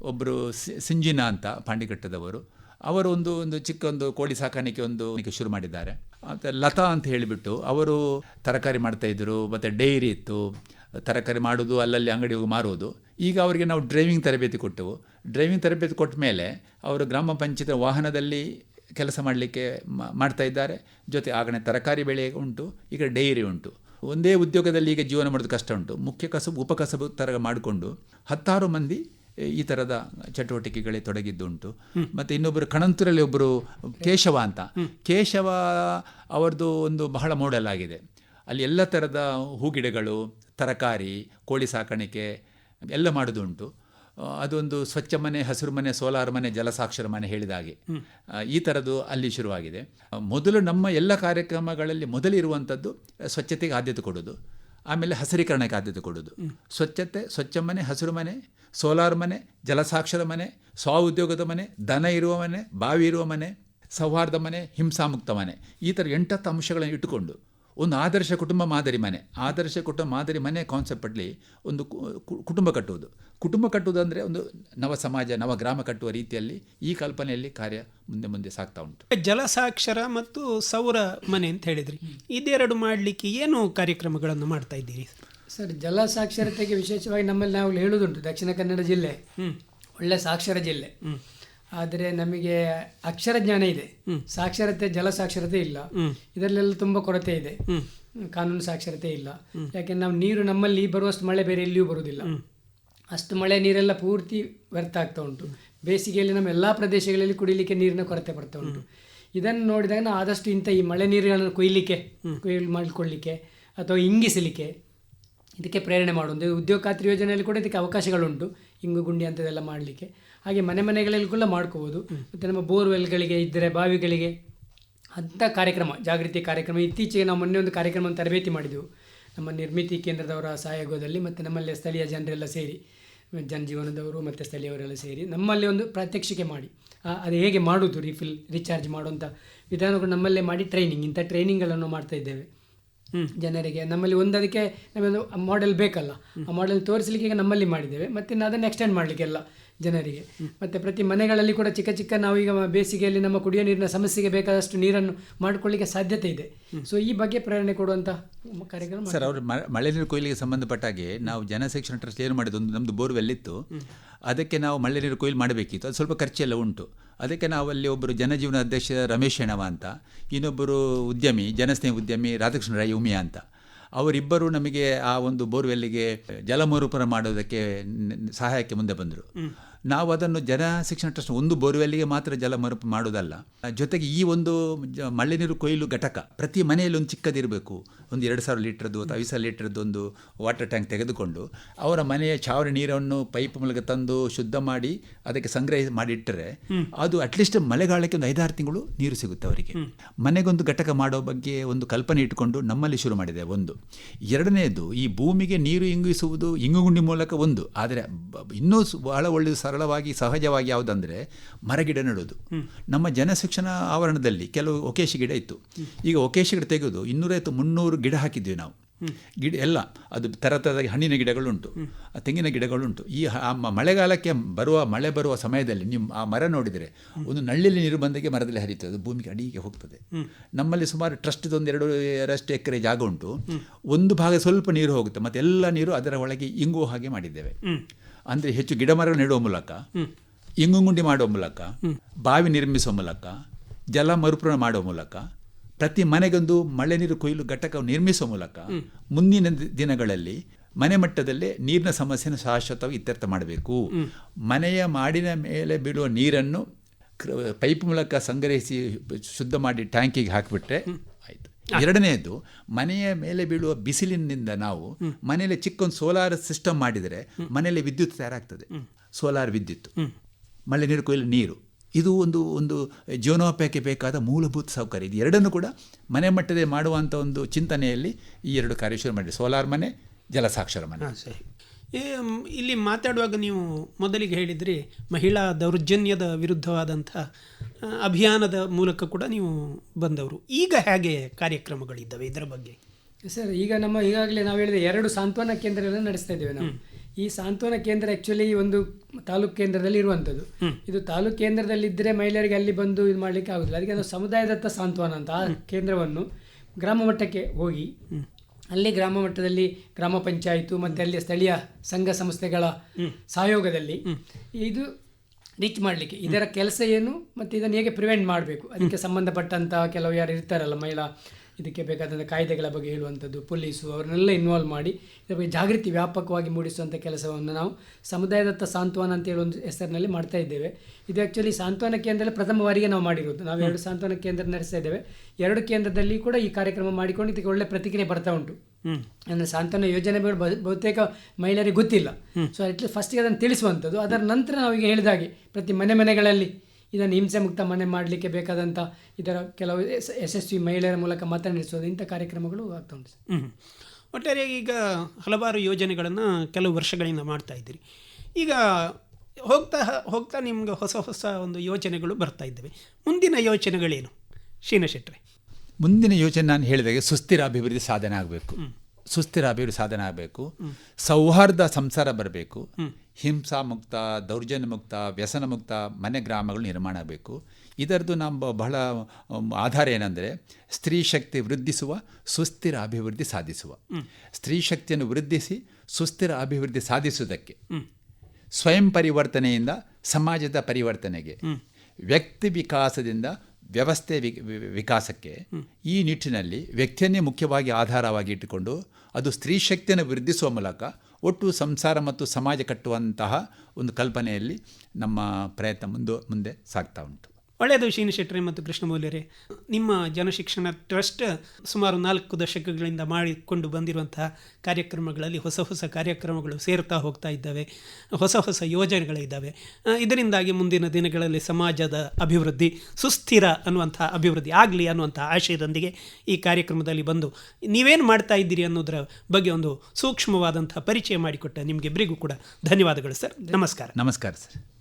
ಒಬ್ಬರು ಸಿಂಜಿನ ಅಂತ ಪಾಂಡಿಘಟ್ಟದವರು ಅವರು ಒಂದು ಒಂದು ಚಿಕ್ಕ ಒಂದು ಕೋಳಿ ಸಾಕಾಣಿಕೆ ಒಂದು ಶುರು ಮಾಡಿದ್ದಾರೆ. ಮತ್ತು ಲತಾ ಅಂತ ಹೇಳಿಬಿಟ್ಟು ಅವರು ತರಕಾರಿ ಮಾಡ್ತಾಯಿದ್ರು ಮತ್ತು ಡೈರಿ ಇತ್ತು. ತರಕಾರಿ ಮಾಡೋದು ಅಲ್ಲಲ್ಲಿ ಅಂಗಡಿ ಹೋಗಿ ಮಾರುವುದು ಈಗ ಅವರಿಗೆ ನಾವು ಡ್ರೈವಿಂಗ್ ತರಬೇತಿ ಕೊಟ್ಟೆವು. ಡ್ರೈವಿಂಗ್ ತರಬೇತಿ ಕೊಟ್ಟ ಮೇಲೆ ಅವರು ಗ್ರಾಮ ಪಂಚಾಯತ್ ವಾಹನದಲ್ಲಿ ಕೆಲಸ ಮಾಡಲಿಕ್ಕೆ ಮಾಡ್ತಾ ಇದ್ದಾರೆ. ಜೊತೆ ಆಗಣೆ ತರಕಾರಿ ಬೆಳೆ ಉಂಟು ಈಗ ಡೈರಿ ಉಂಟು. ಒಂದೇ ಉದ್ಯೋಗದಲ್ಲಿ ಈಗ ಜೀವನ ಮಾಡೋದು ಕಷ್ಟ ಉಂಟು. ಮುಖ್ಯ ಕಸಬು ಉಪಕಸಬು ಥರ ಮಾಡಿಕೊಂಡು ಹತ್ತಾರು ಮಂದಿ ಈ ಥರದ ಚಟುವಟಿಕೆಗಳೇ ತೊಡಗಿದ್ದುಂಟು ಮತ್ತು ಇನ್ನೊಬ್ಬರು ಕಣಂತೂರಲ್ಲಿ ಒಬ್ಬರು ಕೇಶವ ಅಂತ. ಕೇಶವ ಅವರದು ಒಂದು ಬಹಳ ಮೋಡಲ್ ಆಗಿದೆ. ಅಲ್ಲಿ ಎಲ್ಲ ಥರದ ಹೂಗಿಡಗಳು ತರಕಾರಿ ಕೋಳಿ ಸಾಕಾಣಿಕೆ ಎಲ್ಲ ಮಾಡೋದುಂಟು ಅದೊಂದು ಸ್ವಚ್ಛ ಮನೆ ಹಸಿರು ಮನೆ ಸೋಲಾರ್ ಮನೆ ಜಲಸಾಕ್ಷರ ಮನೆ ಹೇಳಿದ ಹಾಗೆ. ಈ ಥರದ್ದು ಅಲ್ಲಿ ಶುರುವಾಗಿದೆ. ಮೊದಲು ನಮ್ಮ ಎಲ್ಲ ಕಾರ್ಯಕ್ರಮಗಳಲ್ಲಿ ಮೊದಲಿರುವಂಥದ್ದು ಸ್ವಚ್ಛತೆಗೆ ಆದ್ಯತೆ ಕೊಡೋದು. ಆಮೇಲೆ ಹಸಿರೀಕರಣಕ್ಕೆ ಆದ್ಯತೆ ಕೊಡೋದು. ಸ್ವಚ್ಛತೆ ಸ್ವಚ್ಛ ಮನೆ ಹಸಿರು ಮನೆ ಸೋಲಾರ್ ಮನೆ ಜಲಸಾಕ್ಷರ ಮನೆ ಸ್ವ ಉದ್ಯೋಗದ ಮನೆ ದನ ಇರುವ ಮನೆ ಬಾವಿ ಇರುವ ಮನೆ ಸೌಹಾರ್ದ ಮನೆ ಹಿಂಸಾಮುಕ್ತ ಮನೆ. ಈ ಥರ ಎಂಟತ್ತು ಅಂಶಗಳನ್ನು ಇಟ್ಟುಕೊಂಡು ಒಂದು ಆದರ್ಶ ಕುಟುಂಬ ಮಾದರಿ ಮನೆ. ಆದರ್ಶ ಕುಟುಂಬ ಮಾದರಿ ಮನೆ ಕಾನ್ಸೆಪ್ಟಲ್ಲಿ ಒಂದು ಕು- ಕು- ಕುಟುಂಬ ಕಟ್ಟುವುದು. ಕುಟುಂಬ ಕಟ್ಟುವುದು ಅಂದರೆ ಒಂದು ನವ ಸಮಾಜ ನವ ಗ್ರಾಮ ಕಟ್ಟುವ ರೀತಿಯಲ್ಲಿ ಈ ಕಲ್ಪನೆಯಲ್ಲಿ ಕಾರ್ಯ ಮುಂದೆ ಮುಂದೆ ಸಾಗ್ತಾ ಉಂಟು. ಜಲಸಾಕ್ಷರ ಮತ್ತು ಸೌರ ಮನೆ ಅಂತ ಹೇಳಿದ್ರಿ. ಇದೆರಡು ಮಾಡಲಿಕ್ಕೆ ಏನು ಕಾರ್ಯಕ್ರಮಗಳನ್ನು ಮಾಡ್ತಾ ಇದ್ದೀರಿ? ಸರ್ ಜಲ ಸಾಕ್ಷರತೆಗೆ ವಿಶೇಷವಾಗಿ ನಮ್ಮಲ್ಲಿ ನಾವು ಹೇಳುವುದುಂಟು ದಕ್ಷಿಣ ಕನ್ನಡ ಜಿಲ್ಲೆ. ಒಳ್ಳೆ ಸಾಕ್ಷರ ಜಿಲ್ಲೆ. ಆದರೆ ನಮಗೆ ಅಕ್ಷರ ಜ್ಞಾನ ಇದೆ. ಸಾಕ್ಷರತೆ ಜಲ ಸಾಕ್ಷರತೆ ಇಲ್ಲ. ಇದರಲ್ಲೆಲ್ಲ ತುಂಬ ಕೊರತೆ ಇದೆ. ಕಾನೂನು ಸಾಕ್ಷರತೆ ಇಲ್ಲ. ಯಾಕೆಂದ್ರೆ ನಾವು ನೀರು ನಮ್ಮಲ್ಲಿ ಬರುವಷ್ಟು ಮಳೆ ಬೇರೆ ಎಲ್ಲಿಯೂ ಬರುವುದಿಲ್ಲ. ಅಷ್ಟು ಮಳೆ ನೀರೆಲ್ಲ ಪೂರ್ತಿ ವ್ಯರ್ಥ ಆಗ್ತಾ ಉಂಟು. ಬೇಸಿಗೆಯಲ್ಲಿ ನಮ್ಮ ಎಲ್ಲ ಪ್ರದೇಶಗಳಲ್ಲಿ ಕುಡಿಲಿಕ್ಕೆ ನೀರಿನ ಕೊರತೆ ಬರ್ತಾ ಉಂಟು. ಇದನ್ನು ನೋಡಿದಾಗ ನಾವು ಆದಷ್ಟು ಇಂಥ ಈ ಮಳೆ ನೀರುಗಳನ್ನು ಕೊಯ್ಲಿಕ್ಕೆ ಕೊಯ್ಲು ಮಾಡಿಕೊಳ್ಳಿಕ್ಕೆ ಅಥವಾ ಇಂಗಿಸಲಿಕ್ಕೆ ಇದಕ್ಕೆ ಪ್ರೇರಣೆ ಮಾಡುವುದು ಉದ್ಯೋಗ ಖಾತ್ರಿ ಯೋಜನೆಯಲ್ಲಿ ಕೂಡ ಇದಕ್ಕೆ ಅವಕಾಶಗಳುಂಟು. ಇಂಗು ಗುಂಡಿ ಅಂಥದ್ದೆಲ್ಲ ಮಾಡಲಿಕ್ಕೆ. ಹಾಗೆ ಮನೆ ಮನೆಗಳಲ್ಲಿ ಕೂಡ ಮಾಡ್ಕೋಬೋದು. ಮತ್ತು ನಮ್ಮ ಬೋರ್ವೆಲ್ಗಳಿಗೆ ಇದ್ದರೆ ಬಾವಿಗಳಿಗೆ ಅಂಥ ಕಾರ್ಯಕ್ರಮ ಜಾಗೃತಿ ಕಾರ್ಯಕ್ರಮ. ಇತ್ತೀಚೆಗೆ ನಾವು ಮೊನ್ನೆ ಒಂದು ಕಾರ್ಯಕ್ರಮವನ್ನು ತರಬೇತಿ ಮಾಡಿದೆವು. ನಮ್ಮ ನಿರ್ಮಿತಿ ಕೇಂದ್ರದವರ ಸಹಯೋಗದಲ್ಲಿ ಮತ್ತು ನಮ್ಮಲ್ಲಿ ಸ್ಥಳೀಯ ಜನರೆಲ್ಲ ಸೇರಿ ಜನಜೀವನದವರು ಮತ್ತು ಸ್ಥಳೀಯವರೆಲ್ಲ ಸೇರಿ ನಮ್ಮಲ್ಲಿ ಒಂದು ಪ್ರಾತ್ಯಕ್ಷಿಕೆ ಮಾಡಿ. ಅದು ಹೇಗೆ ಮಾಡೋದು ರಿಫಿಲ್ ರೀಚಾರ್ಜ್ ಮಾಡುವಂಥ ವಿಧಾನಗಳು ನಮ್ಮಲ್ಲೇ ಮಾಡಿ ಟ್ರೈನಿಂಗ್. ಇಂಥ ಟ್ರೈನಿಂಗ್ಗಳನ್ನು ಮಾಡ್ತಾ ಇದ್ದೇವೆ. ಜನರಿಗೆ ನಮ್ಮಲ್ಲಿ ಒಂದು ಅದಕ್ಕೆ ನಮ್ಮೊಂದು ಮಾಡೆಲ್ ಬೇಕಲ್ಲ. ಆ ಮಾಡೆಲ್ ತೋರಿಸಲಿಕ್ಕೆ ಈಗ ನಮ್ಮಲ್ಲಿ ಮಾಡಿದ್ದೇವೆ. ಮತ್ತು ಇನ್ನು ಅದನ್ನು ಎಕ್ಸ್ಟೆಂಡ್ ಮಾಡಲಿಕ್ಕೆಲ್ಲ ಜನರಿಗೆ. ಮತ್ತು ಪ್ರತಿ ಮನೆಗಳಲ್ಲಿ ಕೂಡ ಚಿಕ್ಕ ಚಿಕ್ಕ ನಾವೀಗ ಬೇಸಿಗೆಯಲ್ಲಿ ನಮ್ಮ ಕುಡಿಯೋ ನೀರಿನ ಸಮಸ್ಯೆಗೆ ಬೇಕಾದಷ್ಟು ನೀರನ್ನು ಮಾಡಿಕೊಳ್ಳಿಕ್ಕೆ ಸಾಧ್ಯತೆ ಇದೆ. ಸೊ ಈ ಬಗ್ಗೆ ಪ್ರೇರಣೆ ಕೊಡುವಂಥ ಕಾರ್ಯಕ್ರಮ ಸರ್ ಅವರು ಮಳೆ ನೀರು ಕೊಯ್ಲಿಗೆ ಸಂಬಂಧಪಟ್ಟ ಹಾಗೆ ನಾವು ಜನಶಿಕ್ಷಣ ಟ್ರಸ್ಟ್ ಏನು ಮಾಡಿದ್ದು ಒಂದು ನಮ್ಮದು ಬೋರ್ವೆಲ್ ಇತ್ತು ಅದಕ್ಕೆ ನಾವು ಮಳೆ ನೀರು ಕೊಯ್ಲು ಮಾಡಬೇಕಿತ್ತು. ಅದು ಸ್ವಲ್ಪ ಖರ್ಚೆಲ್ಲ ಉಂಟು. ಅದಕ್ಕೆ ನಾವು ಅಲ್ಲಿ ಒಬ್ಬರು ಜನಜೀವನ ಅಧ್ಯಕ್ಷ ರಮೇಶ್ ಹೆಣವ ಅಂತ ಇನ್ನೊಬ್ಬರು ಉದ್ಯಮಿ ಜನಸ್ನೇಹಿ ಉದ್ಯಮಿ ರಾಧಾಕೃಷ್ಣ ರಾಯ್ ಉಮಿಯಾ ಅಂತ. ಅವರಿಬ್ಬರು ನಮಗೆ ಆ ಒಂದು ಬೋರ್ವೆಲ್ಲಿಗೆ ಜಲಮರೂಪರ ಮಾಡೋದಕ್ಕೆ ಸಹಾಯಕ್ಕೆ ಮುಂದೆ ಬಂದರು. ನಾವು ಅದನ್ನು ಜನ ಶಿಕ್ಷಣ ಟ್ರಸ್ಟ್ ಒಂದು ಬೋರ್ವೆಲ್ಲಿಗೆ ಮಾತ್ರ ಜಲ ಮರುಪು ಮಾಡೋದಲ್ಲ ಜೊತೆಗೆ ಈ ಒಂದು ಮಳೆ ನೀರು ಕೊಯ್ಲು ಘಟಕ ಪ್ರತಿ ಮನೆಯಲ್ಲಿ ಒಂದು ಚಿಕ್ಕದಿರಬೇಕು. ಒಂದು ಎರಡು ಸಾವಿರ ಲೀಟ್ರದ್ದು ಅಥವಾ ಐದು ಸಾವಿರ ಲೀಟ್ರದ್ದು ಒಂದು ವಾಟರ್ ಟ್ಯಾಂಕ್ ತೆಗೆದುಕೊಂಡು ಅವರ ಮನೆಯ ಚಾವರಿ ನೀರನ್ನು ಪೈಪ್ ಮೂಲಕ ತಂದು ಶುದ್ಧ ಮಾಡಿ ಅದಕ್ಕೆ ಸಂಗ್ರಹ ಮಾಡಿಟ್ಟರೆ ಅದು ಅಟ್ಲೀಸ್ಟ್ ಮಳೆಗಾಲಕ್ಕೆ ಒಂದು ಐದಾರು ತಿಂಗಳು ನೀರು ಸಿಗುತ್ತೆ ಅವರಿಗೆ. ಮನೆಗೊಂದು ಘಟಕ ಮಾಡೋ ಬಗ್ಗೆ ಒಂದು ಕಲ್ಪನೆ ಇಟ್ಟುಕೊಂಡು ನಮ್ಮಲ್ಲಿ ಶುರು ಮಾಡಿದೆ ಒಂದು. ಎರಡನೆಯದು ಈ ಭೂಮಿಗೆ ನೀರು ಇಂಗಿಸುವುದು ಇಂಗುಗುಂಡಿ ಮೂಲಕ ಒಂದು. ಆದರೆ ಇನ್ನೂ ಬಹಳ ಒಳ್ಳೆಯದು ಸರಳವಾಗಿ ಸಹಜವಾಗಿ ಯಾವುದಂದರೆ ಮರಗಿಡ ನೆಡೋದು ನಮ್ಮ ಜನಶಿಕ್ಷಣ ಆವರಣದಲ್ಲಿ ಕೆಲವು ಒಕೇಶಿ ಗಿಡ ಇತ್ತು. ಈಗ ಒಕೇಶಿ ಗಿಡ ತೆಗೆದು ಇನ್ನೂರೈವತ್ತು ಮುನ್ನೂರು ಗಿಡ ಹಾಕಿದ್ವಿ ನಾವು. ಗಿಡ ಎಲ್ಲ ಅದು ಥರ ಥರದ ಹಣ್ಣಿನ ಗಿಡಗಳುಂಟು. ಆ ತೆಂಗಿನ ಗಿಡಗಳುಂಟು. ಈ ಮಳೆಗಾಲಕ್ಕೆ ಬರುವ ಮಳೆ ಬರುವ ಸಮಯದಲ್ಲಿ ನಿಮ್ಮ ಆ ಮರ ನೋಡಿದರೆ ಒಂದು ನಳ್ಳಿಲಿ ನೀರು ಬಂದಾಗೆ ಮರದಲ್ಲಿ ಹರಿಯುತ್ತದೆ ಅದು ಭೂಮಿಗೆ ಅಡಿಗೆ ಹೋಗ್ತದೆ. ನಮ್ಮಲ್ಲಿ ಸುಮಾರು ಟ್ರಸ್ಟ್ದು ಒಂದು ಎರಡು ಎರಷ್ಟು ಎಕರೆ ಜಾಗ ಉಂಟು. ಒಂದು ಭಾಗ ಸ್ವಲ್ಪ ನೀರು ಹೋಗುತ್ತೆ ಮತ್ತೆ ಎಲ್ಲ ನೀರು ಅದರ ಒಳಗೆ ಇಂಗುವ ಹಾಗೆ ಮಾಡಿದ್ದೇವೆ. ಅಂದರೆ ಹೆಚ್ಚು ಗಿಡ ಮರ ನೆಡುವ ಮೂಲಕ ಇಂಗುಂಗುಂಡಿ ಮಾಡುವ ಮೂಲಕ ಬಾವಿ ನಿರ್ಮಿಸುವ ಮೂಲಕ ಜಲ ಮರುಪೂರಣ ಮಾಡುವ ಮೂಲಕ ಪ್ರತಿ ಮನೆಗೊಂದು ಮಳೆ ನೀರು ಕೊಯ್ಲು ಘಟಕ ನಿರ್ಮಿಸುವ ಮೂಲಕ ಮುಂದಿನ ದಿನಗಳಲ್ಲಿ ಮನೆ ಮಟ್ಟದಲ್ಲೇ ನೀರಿನ ಸಮಸ್ಯೆಯನ್ನು ಶಾಶ್ವತವಾಗಿ ಇತ್ಯರ್ಥ ಮಾಡಬೇಕು. ಮನೆಯ ಮಾಡಿನ ಮೇಲೆ ಬೀಳುವ ನೀರನ್ನು ಪೈಪ್ ಮೂಲಕ ಸಂಗ್ರಹಿಸಿ ಶುದ್ಧ ಮಾಡಿ ಟ್ಯಾಂಕಿಗೆ ಹಾಕಿಬಿಟ್ರೆ ಎರಡನೆಯದು ಮನೆಯ ಮೇಲೆ ಬೀಳುವ ಬಿಸಿಲಿನಿಂದ ನಾವು ಮನೆಯಲ್ಲಿ ಚಿಕ್ಕೊಂದು ಸೋಲಾರ್ ಸಿಸ್ಟಮ್ ಮಾಡಿದರೆ ಮನೆಯಲ್ಲಿ ವಿದ್ಯುತ್ ತಯಾರಾಗ್ತದೆ. ಸೋಲಾರ್ ವಿದ್ಯುತ್. ಮಳೆ ನೀರು ಕೊಯ್ಲು ನೀರು. ಇದು ಒಂದು ಒಂದು ಜೀವನೋಪಾಯಕ್ಕೆ ಬೇಕಾದ ಮೂಲಭೂತ ಸೌಕರ್ಯ. ಇದು ಎರಡನ್ನು ಕೂಡ ಮನೆ ಮಟ್ಟದೇ ಮಾಡುವಂಥ ಒಂದು ಚಿಂತನೆಯಲ್ಲಿ ಈ ಎರಡು ಕಾರ್ಯ ಶುರು ಮಾಡಿ ಸೋಲಾರ್ ಮನೆ ಜಲಸಾಕ್ಷರ ಮನೆ. ಇಲ್ಲಿ ಮಾತಾಡುವಾಗ ನೀವು ಮೊದಲಿಗೆ ಹೇಳಿದ್ರಿ ಮಹಿಳಾ ದೌರ್ಜನ್ಯದ ವಿರುದ್ಧವಾದಂಥ ಅಭಿಯಾನದ ಮೂಲಕ ಕೂಡ ನೀವು ಬಂದವರು. ಈಗ ಹೇಗೆ ಕಾರ್ಯಕ್ರಮಗಳಿದ್ದಾವೆ ಇದರ ಬಗ್ಗೆ? ಸರ್ ಈಗ ನಮ್ಮ ಈಗಾಗಲೇ ನಾವು ಹೇಳಿದ ಎರಡು ಸಾಂತ್ವನ ಕೇಂದ್ರಗಳನ್ನು ನಡೆಸ್ತಾ ಇದ್ದೇವೆ ನಾವು. ಈ ಸಾಂತ್ವನ ಕೇಂದ್ರ ಆ್ಯಕ್ಚುಲಿ ಒಂದು ತಾಲೂಕು ಕೇಂದ್ರದಲ್ಲಿ ಇರುವಂಥದ್ದು. ಇದು ತಾಲೂಕು ಕೇಂದ್ರದಲ್ಲಿ ಇದ್ದರೆ ಮಹಿಳೆಯರಿಗೆ ಅಲ್ಲಿ ಬಂದು ಇದು ಮಾಡಲಿಕ್ಕೆ ಆಗೋದಿಲ್ಲ. ಅದಕ್ಕೆ ಅದು ಸಮುದಾಯದತ್ತ ಸಾಂತ್ವನ ಅಂತ ಆ ಕೇಂದ್ರವನ್ನು ಗ್ರಾಮ ಮಟ್ಟಕ್ಕೆ ಹೋಗಿ ಅಲ್ಲಿ ಗ್ರಾಮ ಮಟ್ಟದಲ್ಲಿ ಗ್ರಾಮ ಪಂಚಾಯಿತು ಮತ್ತು ಅಲ್ಲಿ ಸ್ಥಳೀಯ ಸಂಘ ಸಂಸ್ಥೆಗಳ ಸಹಯೋಗದಲ್ಲಿ ಇದು ರೀಚ್ ಮಾಡಲಿಕ್ಕೆ. ಇದರ ಕೆಲಸ ಏನು ಮತ್ತು ಇದನ್ನು ಹೇಗೆ ಪ್ರಿವೆಂಟ್ ಮಾಡಬೇಕು? ಅದಕ್ಕೆ ಸಂಬಂಧಪಟ್ಟಂತಹ ಕೆಲವು ಯಾರು ಇರ್ತಾರಲ್ಲ ಮಹಿಳಾ ಇದಕ್ಕೆ ಬೇಕಾದಂಥ ಕಾಯ್ದೆಗಳ ಬಗ್ಗೆ ಹೇಳುವಂಥದ್ದು ಪೊಲೀಸು ಅವ್ರನ್ನೆಲ್ಲ ಇನ್ವಾಲ್ವ್ ಮಾಡಿ ಇದ್ರ ಬಗ್ಗೆ ಜಾಗೃತಿ ವ್ಯಾಪಕವಾಗಿ ಮೂಡಿಸುವಂಥ ಕೆಲಸವನ್ನು ನಾವು ಸಮುದಾಯದತ್ತ ಸಾಂತ್ವನ ಅಂತ ಹೇಳಿ ಒಂದು ಹೆಸರಿನಲ್ಲಿ ಮಾಡ್ತಾ ಇದ್ದೇವೆ. ಇದು ಆ್ಯಕ್ಚುಲಿ ಸಾಂತ್ವನ ಕೇಂದ್ರದಲ್ಲಿ ಪ್ರಥಮ ಬಾರಿಗೆ ನಾವು ಮಾಡಿರೋದು. ನಾವು ಎರಡು ಸಾಂತ್ವನ ಕೇಂದ್ರ ನಡೆಸ್ತಾ ಇದ್ದೇವೆ. ಎರಡು ಕೇಂದ್ರದಲ್ಲಿ ಕೂಡ ಈ ಕಾರ್ಯಕ್ರಮ ಮಾಡಿಕೊಂಡು ಇದಕ್ಕೆ ಒಳ್ಳೆ ಪ್ರತಿಕ್ರಿಯೆ ಬರ್ತಾ ಉಂಟು. ಅಂದರೆ ಸಾಂತ್ವನ ಯೋಜನೆ ಬಹು- ಬಹುತೇಕ ಮಹಿಳೆಯರಿಗೆ ಗೊತ್ತಿಲ್ಲ. ಸೊ ಅಟ್ಲೀಸ್ಟ್ ಫಸ್ಟಿಗೆ ಅದನ್ನು ತಿಳಿಸುವಂಥದ್ದು. ಅದರ ನಂತರ ನಾವೀಗ ಹೇಳಿದಾಗೆ ಪ್ರತಿ ಮನೆ ಮನೆಗಳಲ್ಲಿ ಇದನ್ನು ಹಿಂಸೆ ಮುಕ್ತ ಮನೆ ಮಾಡಲಿಕ್ಕೆ ಬೇಕಾದಂಥ ಇದರ ಕೆಲವು ಯಶ- ಯಶಸ್ವಿ ಮಹಿಳೆಯರ ಮೂಲಕ ಮಾತನಾಡಿಸೋದು ಇಂಥ ಕಾರ್ಯಕ್ರಮಗಳು ಆಗ್ತಾ ಉಂಟು. ಒಟ್ಟಾರೆ ಈಗ ಹಲವಾರು ಯೋಜನೆಗಳನ್ನು ಕೆಲವು ವರ್ಷಗಳಿಂದ ಮಾಡ್ತಾ ಇದ್ದೀರಿ. ಈಗ ಹೋಗ್ತಾ ಹೋಗ್ತಾ ನಿಮ್ಗೆ ಹೊಸ ಹೊಸ ಒಂದು ಯೋಜನೆಗಳು ಬರ್ತಾ ಇದ್ದಾವೆ. ಮುಂದಿನ ಯೋಚನೆಗಳೇನು ಶೀನಶೆಟ್ರೆ. ಮುಂದಿನ ಯೋಚನೆ ನಾನು ಹೇಳಿದಾಗೆ ಸುಸ್ಥಿರ ಅಭಿವೃದ್ಧಿ ಸಾಧನೆ ಆಗಬೇಕು. ಸುಸ್ಥಿರ ಅಭಿವೃದ್ಧಿ ಸಾಧನೆ ಆಗಬೇಕು. ಸೌಹಾರ್ದ ಸಂಸಾರ ಬರಬೇಕು. ಹಿಂಸಾ ಮುಕ್ತ, ದೌರ್ಜನ್ಯ ಮುಕ್ತ, ವ್ಯಸನ ಮುಕ್ತ ಮನೆ ಗ್ರಾಮಗಳು ನಿರ್ಮಾಣ ಆಗಬೇಕು. ಇದರದ್ದು ನಮ್ಮ ಬಹಳ ಆಧಾರ ಏನಂದರೆ ಸ್ತ್ರೀ ಶಕ್ತಿ ವೃದ್ಧಿಸುವ, ಸುಸ್ಥಿರ ಅಭಿವೃದ್ಧಿ ಸಾಧಿಸುವ. ಸ್ತ್ರೀ ಶಕ್ತಿಯನ್ನು ವೃದ್ಧಿಸಿ, ಸುಸ್ಥಿರ ಅಭಿವೃದ್ಧಿ ಸಾಧಿಸುವುದಕ್ಕೆ. ಸ್ವಯಂ ಪರಿವರ್ತನೆಯಿಂದ ಸಮಾಜದ ಪರಿವರ್ತನೆಗೆ. ವ್ಯಕ್ತಿ ವಿಕಾಸದಿಂದ ವ್ಯವಸ್ಥೆ ವಿ ವಿಕಾಸಕ್ಕೆ ಈ ನಿಟ್ಟಿನಲ್ಲಿ ವ್ಯಕ್ತಿಯನ್ನೇ ಮುಖ್ಯವಾಗಿ ಆಧಾರವಾಗಿ ಇಟ್ಟುಕೊಂಡು ಅದು ಸ್ತ್ರೀ ಶಕ್ತಿಯನ್ನು ವೃದ್ಧಿಸುವ ಮೂಲಕ ಒಟ್ಟು ಸಂಸಾರ ಮತ್ತು ಸಮಾಜ ಕಟ್ಟುವಂತಹ ಒಂದು ಕಲ್ಪನೆಯಲ್ಲಿ ನಮ್ಮ ಪ್ರಯತ್ನ ಮುಂದೆ ಮುಂದೆ ಸಾಗ್ತಾ ಉಂಟು. ಒಳ್ಳೆಯದು ಶೆಟ್ಟಿ ಮತ್ತು ಕೃಷ್ಣಮೌಲ್ಯರೇ ನಿಮ್ಮ ಜನಶಿಕ್ಷಣ ಟ್ರಸ್ಟ್ ಸುಮಾರು ನಾಲ್ಕು ದಶಕಗಳಿಂದ ಮಾಡಿಕೊಂಡು ಬಂದಿರುವಂತಹ ಕಾರ್ಯಕ್ರಮಗಳಲ್ಲಿ ಹೊಸ ಹೊಸ ಕಾರ್ಯಕ್ರಮಗಳು ಸೇರ್ತಾ ಹೋಗ್ತಾ ಇದ್ದಾವೆ. ಹೊಸ ಹೊಸ ಯೋಜನೆಗಳಿದ್ದಾವೆ. ಇದರಿಂದಾಗಿ ಮುಂದಿನ ದಿನಗಳಲ್ಲಿ ಸಮಾಜದ ಅಭಿವೃದ್ಧಿ, ಸುಸ್ಥಿರ ಅನ್ನುವಂಥ ಅಭಿವೃದ್ಧಿ ಆಗಲಿ ಅನ್ನುವಂಥ ಆಶಯದೊಂದಿಗೆ ಈ ಕಾರ್ಯಕ್ರಮದಲ್ಲಿ ಬಂದು ನೀವೇನು ಮಾಡ್ತಾ ಇದ್ದೀರಿ ಅನ್ನೋದರ ಬಗ್ಗೆ ಒಂದು ಸೂಕ್ಷ್ಮವಾದಂಥ ಪರಿಚಯ ಮಾಡಿಕೊಟ್ಟ ನಿಮಗೆ ಇಬ್ಬರಿಗೂ ಕೂಡ ಧನ್ಯವಾದಗಳು ಸರ್. ನಮಸ್ಕಾರ. ನಮಸ್ಕಾರ ಸರ್.